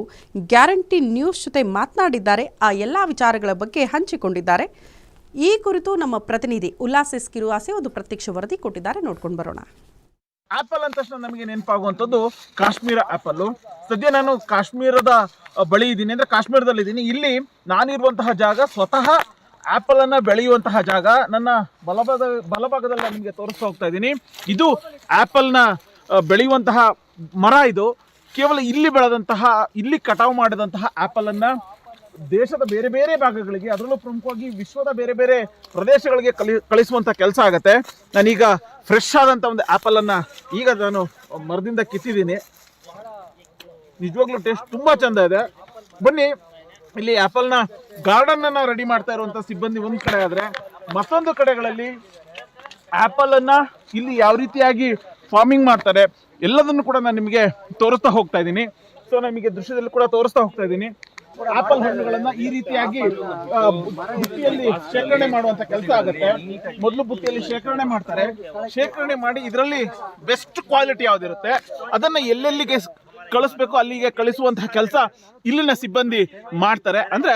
ಗ್ಯಾರಂಟಿ ನ್ಯೂಸ್ ಜೊತೆ ಮಾತನಾಡಿದ್ದಾರೆ. ಆ ಎಲ್ಲ ವಿಚಾರಗಳ ಬಗ್ಗೆ ಹಂಚಿಕೊಂಡಿದ್ದಾರೆ. ಈ ಕುರಿತು ನಮ್ಮ ಪ್ರತಿನಿಧಿ ಉಲ್ಲಾಸ್ ಎಸ್ ಕಿರುವಾಸೆ ಒಂದು ಪ್ರತ್ಯಕ್ಷ ವರದಿ ಕೊಟ್ಟಿದ್ದಾರೆ. ನೋಡ್ಕೊಂಡು ಬರೋಣ.
ಆಪಲ್ ಅಂತ ತಕ್ಷಣ ನಮಗೆ ನೆನಪಾಗುವಂಥದ್ದು ಕಾಶ್ಮೀರ ಆಪಲ್ ಸದ್ಯ ನಾನು ಕಾಶ್ಮೀರದ ಬಳಿ ಇದ್ದೀನಿ. ಅಂದ್ರೆ ಕಾಶ್ಮೀರದಲ್ಲಿ ಇದ್ದೀನಿ. ಇಲ್ಲಿ ನಾನಿರುವಂತಹ ಜಾಗ ಸ್ವತಃ ಆಪಲ್ ಅನ್ನ ಬೆಳೆಯುವಂತಹ ಜಾಗ. ನನ್ನ ಬಲಭಾಗ, ಬಲಭಾಗದಲ್ಲಿ ನಿಮಗೆ ತೋರಿಸ್ತಾ ಹೋಗ್ತಾ ಇದ್ದೀನಿ. ಇದು ಆಪಲ್ನ ಬೆಳೆಯುವಂತಹ ಮರ ಇದು. ಕೇವಲ ಇಲ್ಲಿ ಬೆಳೆದಂತಹ, ಇಲ್ಲಿ ಕಟಾವು ಮಾಡಿದಂತಹ ಆಪಲ್ ಅನ್ನ ದೇಶದ ಬೇರೆ ಬೇರೆ ಭಾಗಗಳಿಗೆ, ಅದರಲ್ಲೂ ಪ್ರಮುಖವಾಗಿ ವಿಶ್ವದ ಬೇರೆ ಬೇರೆ ಪ್ರದೇಶಗಳಿಗೆ ಕಲಿ ಕಳಿಸುವಂಥ ಕೆಲಸ ಆಗುತ್ತೆ. ನಾನೀಗ ಫ್ರೆಶ್ ಆದಂಥ ಒಂದು ಆ್ಯಪಲನ್ನು ಈಗ ನಾನು ಮರದಿಂದ ಕಿತ್ತಿದ್ದೀನಿ. ನಿಜವಾಗ್ಲೂ ಟೇಸ್ಟ್ ತುಂಬ ಚೆಂದ ಇದೆ. ಬನ್ನಿ, ಇಲ್ಲಿ ಆ್ಯಪಲ್ನ ಗಾರ್ಡನ್ನನ್ನು ರೆಡಿ ಮಾಡ್ತಾ ಇರುವಂಥ ಸಿಬ್ಬಂದಿ ಒಂದು ಕಡೆ ಆದರೆ, ಮತ್ತೊಂದು ಕಡೆಗಳಲ್ಲಿ ಆ್ಯಪಲನ್ನು ಇಲ್ಲಿ ಯಾವ ರೀತಿಯಾಗಿ ಫಾರ್ಮಿಂಗ್ ಮಾಡ್ತಾರೆ, ಎಲ್ಲದನ್ನು ಕೂಡ ನಾನು ನಿಮಗೆ ತೋರಿಸ್ತಾ ಹೋಗ್ತಾ ಇದ್ದೀನಿ. ಸೊ ನಿಮಗೆ ದೃಶ್ಯದಲ್ಲಿ ಕೂಡ ತೋರಿಸ್ತಾ ಹೋಗ್ತಾ ಇದ್ದೀನಿ. ಆಪಲ್ ಹಣ್ಣುಗಳನ್ನ ಈ ರೀತಿಯಾಗಿ ಬುತ್ತಿಯಲ್ಲಿ ಬುಟ್ಟಿಯಲ್ಲಿ ಶೇಖರಣೆ ಮಾಡುವಂತ ಕೆಲಸ ಆಗುತ್ತೆ. ಮೊದಲು ಬುಟ್ಟಿಯಲ್ಲಿ ಶೇಖರಣೆ ಮಾಡ್ತಾರೆ. ಶೇಖರಣೆ ಮಾಡಿ ಇದರಲ್ಲಿ ಬೆಸ್ಟ್ ಕ್ವಾಲಿಟಿ ಯಾವ್ದಿರುತ್ತೆ, ಅದನ್ನ ಎಲ್ಲೆಲ್ಲಿಗೆ ಕಳಿಸ್ಬೇಕು, ಅಲ್ಲಿಗೆ ಕಳಿಸುವಂತಹ ಕೆಲಸ ಇಲ್ಲಿನ ಸಿಬ್ಬಂದಿ ಮಾಡ್ತಾರೆ. ಅಂದ್ರೆ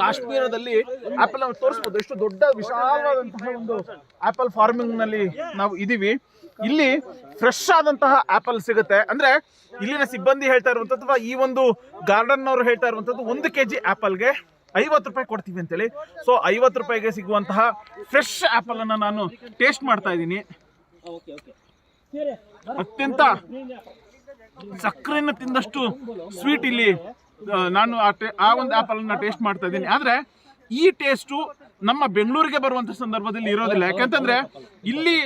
ಕಾಶ್ಮೀರದಲ್ಲಿ ಆಪಲ್ ನಾವು ತೋರಿಸ್ಬೋದು, ಎಷ್ಟು ದೊಡ್ಡ ವಿಶಾಲವಾದಂತಹ ಒಂದು ಆಪಲ್ ಫಾರ್ಮಿಂಗ್ನಲ್ಲಿ ನಾವು ಇದೀವಿ. ಇಲ್ಲಿ ಫ್ರೆಶ್ ಆದಂತಹ ಆಪಲ್ ಸಿಗುತ್ತೆ. ಅಂದ್ರೆ ಇಲ್ಲಿನ ಸಿಬ್ಬಂದಿ ಹೇಳ್ತಾ ಇರುವಂತದ್ದು ಅಥವಾ ಈ ಒಂದು ಗಾರ್ಡನ್ ಅವರು ಹೇಳ್ತಾ ಇರುವಂತದ್ದು ಒಂದು ಕೆ ಜಿ ಆಪಲ್ಗೆ ಐವತ್ತು ರೂಪಾಯಿ ಕೊಡ್ತೀವಿ ಅಂತೇಳಿ. ಸೊ ಐವತ್ತು ರೂಪಾಯಿಗೆ ಸಿಗುವಂತಹ ಫ್ರೆಶ್ ಆಪಲ್ ಅನ್ನ ನಾನು ಟೇಸ್ಟ್ ಮಾಡ್ತಾ ಇದ್ದೀನಿ. ಅತ್ಯಂತ ಸಕ್ಕರೆಯನ್ನು ತಿಂದಷ್ಟು ಸ್ವೀಟ್ ಇಲ್ಲಿ ನಾನು ಆ ಒಂದು ಆಪಲ್ ಅನ್ನ ಟೇಸ್ಟ್ ಮಾಡ್ತಾ ಇದ್ದೀನಿ. ಆದ್ರೆ ಈ ಟೇಸ್ಟು ನಮ್ಮ ಬೆಂಗಳೂರಿಗೆ ಬರುವಂತ ಸಂದರ್ಭದಲ್ಲಿ ಇರೋದಿಲ್ಲ. ಯಾಕಂತಂದ್ರೆ ಇಲ್ಲಿ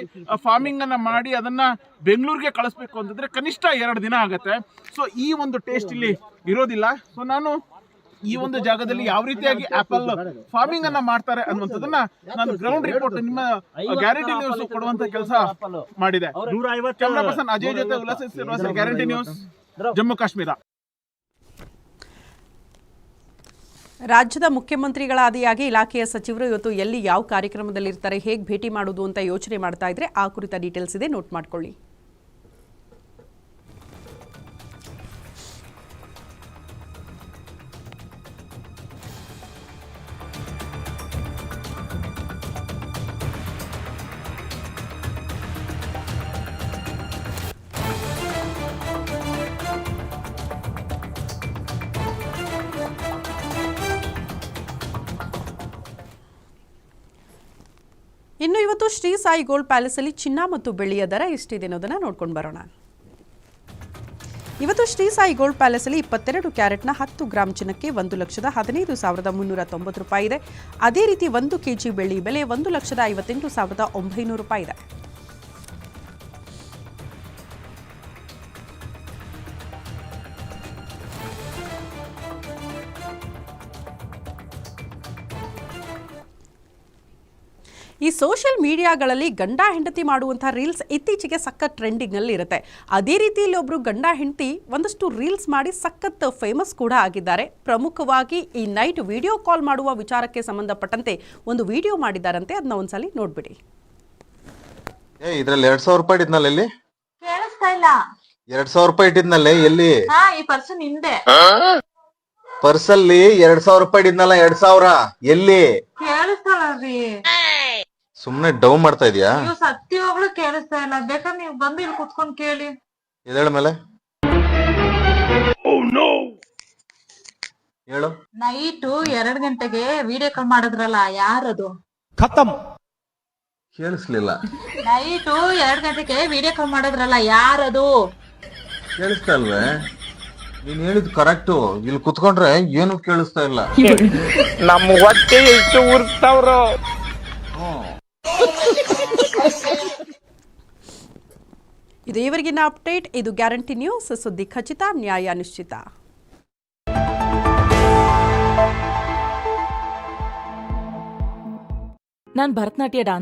ಫಾರ್ಮಿಂಗ್ ಅನ್ನ ಮಾಡಿ ಅದನ್ನ ಬೆಂಗಳೂರಿಗೆ ಕಳಿಸ್ಬೇಕು ಅಂತಂದ್ರೆ ಕನಿಷ್ಠ ಎರಡು ದಿನ ಆಗತ್ತೆ. ಸೊ ಈ ಒಂದು ಟೇಸ್ಟ್ ಇಲ್ಲಿ ಇರೋದಿಲ್ಲ. ಸೊ ನಾನು ಈ ಒಂದು ಜಾಗದಲ್ಲಿ ಯಾವ ರೀತಿಯಾಗಿ ಆಪಲ್ ಫಾರ್ಮಿಂಗ್ ಅನ್ನ ಮಾಡ್ತಾರೆ ಅನ್ನುವಂಥದ್ದನ್ನ ನಾನು ಗ್ರೌಂಡ್ ರಿಪೋರ್ಟ್ ನಿಮ್ಮ ಗ್ಯಾರಂಟಿ ನ್ಯೂಸ್ ಕೊಡುವಂತ ಕೆಲಸ ಮಾಡಿದೆ. ಕ್ಯಾಮ್ರಾ ಪರ್ಸನ್ ಅಜಯ್ ಜೊತೆ ಉಲ್ಲಾಸ ಗ್ಯಾರಂಟಿ ನ್ಯೂಸ್ ಜಮ್ಮು ಕಾಶ್ಮೀರ.
ರಾಜ್ಯದ ಮುಖ್ಯಮಂತ್ರಿಗಳ ಆದಿಯಾಗಿ ಇಲಾಖೆಯ ಸಚಿವರು ಇವತ್ತು ಎಲ್ಲಿ ಯಾವ ಕಾರ್ಯಕ್ರಮದಲ್ಲಿರ್ತಾರೆ, ಹೇಗೆ ಭೇಟಿ ಮಾಡೋದು ಅಂತ ಯೋಚನೆ ಮಾಡ್ತಾ ಇದ್ರೆ ಆ ಕುರಿತ ಡೀಟೇಲ್ಸ್ ಇದೆ ನೋಟ್ ಮಾಡ್ಕೊಳ್ಳಿ. ಇನ್ನು ಇವತ್ತು ಶ್ರೀ ಸಾಯಿ ಗೋಲ್ಡ್ ಪ್ಯಾಲೇಸಲ್ಲಿ ಚಿನ್ನ ಮತ್ತು ಬೆಳ್ಳಿಯ ದರ ಎಷ್ಟಿದೆ ಅನ್ನೋದನ್ನ ನೋಡ್ಕೊಂಡು ಬರೋಣ. ಇವತ್ತು ಶ್ರೀ ಸಾಯಿ ಗೋಲ್ಡ್ ಪ್ಯಾಲೇಸಲ್ಲಿ ಇಪ್ಪತ್ತೆರಡು ಕ್ಯಾರೆಟ್ನ ಹತ್ತು ಗ್ರಾಮ್ ಚಿನ್ನಕ್ಕೆ ಒಂದು ಲಕ್ಷದ ಹದಿನೈದು ಸಾವಿರದ ಮುನ್ನೂರ ತೊಂಬತ್ತು ರೂಪಾಯಿ ಇದೆ. ಅದೇ ರೀತಿ ಒಂದು ಕೆಜಿ ಬೆಳ್ಳಿ ಬೆಲೆ ಒಂದು ಲಕ್ಷದ ಐವತ್ತೆಂಟು ಸಾವಿರದ ಒಂಬೈನೂರು ರೂಪಾಯಿ ಇದೆ. ಈ ಸೋಷಿಯಲ್ ಮೀಡಿಯಾಗಳಲ್ಲಿ ಗಂಡ ಹೆಂಡತಿ ಮಾಡುವಂಥ ರೀಲ್ಸ್ ಇತ್ತೀಚೆಗೆ ಸಖತ್ ಟ್ರೆಂಡಿಂಗ್ನಲ್ಲಿ ಇರುತ್ತೆ. ಅದೇ ರೀತಿಯಲ್ಲಿ ಒಬ್ಬರು ಗಂಡ ಹೆಂಡತಿ ಒಂದಷ್ಟು ರೀಲ್ಸ್ ಮಾಡಿ ಸಖತ್ ಫೇಮಸ್ ಕೂಡ ಆಗಿದ್ದಾರೆ. ಪ್ರಮುಖವಾಗಿ ಈ ನೈಟ್ ವಿಡಿಯೋ ಕಾಲ್ ಮಾಡುವ ವಿಚಾರಕ್ಕೆ ಸಂಬಂಧಪಟ್ಟಂತೆ ಒಂದು ವಿಡಿಯೋ ಮಾಡಿದ್ದಾರಂತೆ. ಅದನ್ನ ಒಂದ್ಸಲಿ ನೋಡ್ಬಿಡಿ.
ಏ ಇದ್ರಲ್ಲಿ ಎರಡ್ ಸಾವಿರ ರೂಪಾಯಿ ಇದ್ನಲ್ಲ ಇಲ್ಲಿ?
ಕೇಳಿಸ್ತಾ ಇಲ್ಲ.
ಎರಡ್ ಸಾವಿರ ರೂಪಾಯಿ ಇಟ್ಟಿದ್ನಲ್ಲ ಎಲ್ಲಿ?
ಹಾ ಈ ಪರ್ಸನ್ ಹಿಂದೆ
ಪರ್ಸಲ್ಲಿ ಎರಡ್ ಸಾವಿರ ರೂಪಾಯಿ ಇದ್ನಲ್ಲ ಎರಡ್ ಸಾವಿರ? ಎಲ್ಲಿ? ಸುಮ್ನೆ ಡೌನ್ ಮಾಡ್ತಾ ಇದೀಯಾ?
ನೀವು ಸತ್ಯವಾಗ್ಲೂ ಕೇಳಿಸ್ತಾ ಇಲ್ಲ. ಬೇಕಾದ್ರೆ ನೀವು ಬಂದು ಇಲ್ಲಿ ಕುತ್ಕೊಂಡ್ ಕೇಳಿ.
ಹೇಳ ಮೇಲೆ. ಹೇಳು.
ನೈಟು ಎರಡ್ ಗಂಟೆಗೆ ವಿಡಿಯೋ ಕಾಲ್ ಮಾಡಿದ್ರಲ್ಲ ಯಾರದು?
ಕೇಳಿಸ್ಲಿಲ್ಲ.
ನೈಟು ಎರಡ್ ಗಂಟೆಗೆ ವಿಡಿಯೋ ಕಾಲ್ ಮಾಡಿದ್ರಲ್ಲ ಯಾರದು?
ಕೇಳಿಸ್ತಾ ಇಲ್ವೇ? ನೀನ್ ಹೇಳಿದ್ ಕರೆಕ್ಟು ಇಲ್ಲಿ ಕುತ್ಕೊಂಡ್ರೆ ಏನು ಕೇಳಿಸ್ತಾ ಇಲ್ಲ.
ನಮ್ಮ ಹೊಟ್ಟೆ ಎಷ್ಟು
ಇದು ಈವರೆಗಿನ ಅಪ್ಡೇಟ್ ಇದು ಗ್ಯಾರಂಟಿ ನ್ಯೂಸ್. ಸುದ್ದಿ ಖಚಿತ ನ್ಯಾಯ ನಿಶ್ಚಿತ.
ನಾನು ಭರತನಾಟ್ಯ ಡಾನ್ಸ್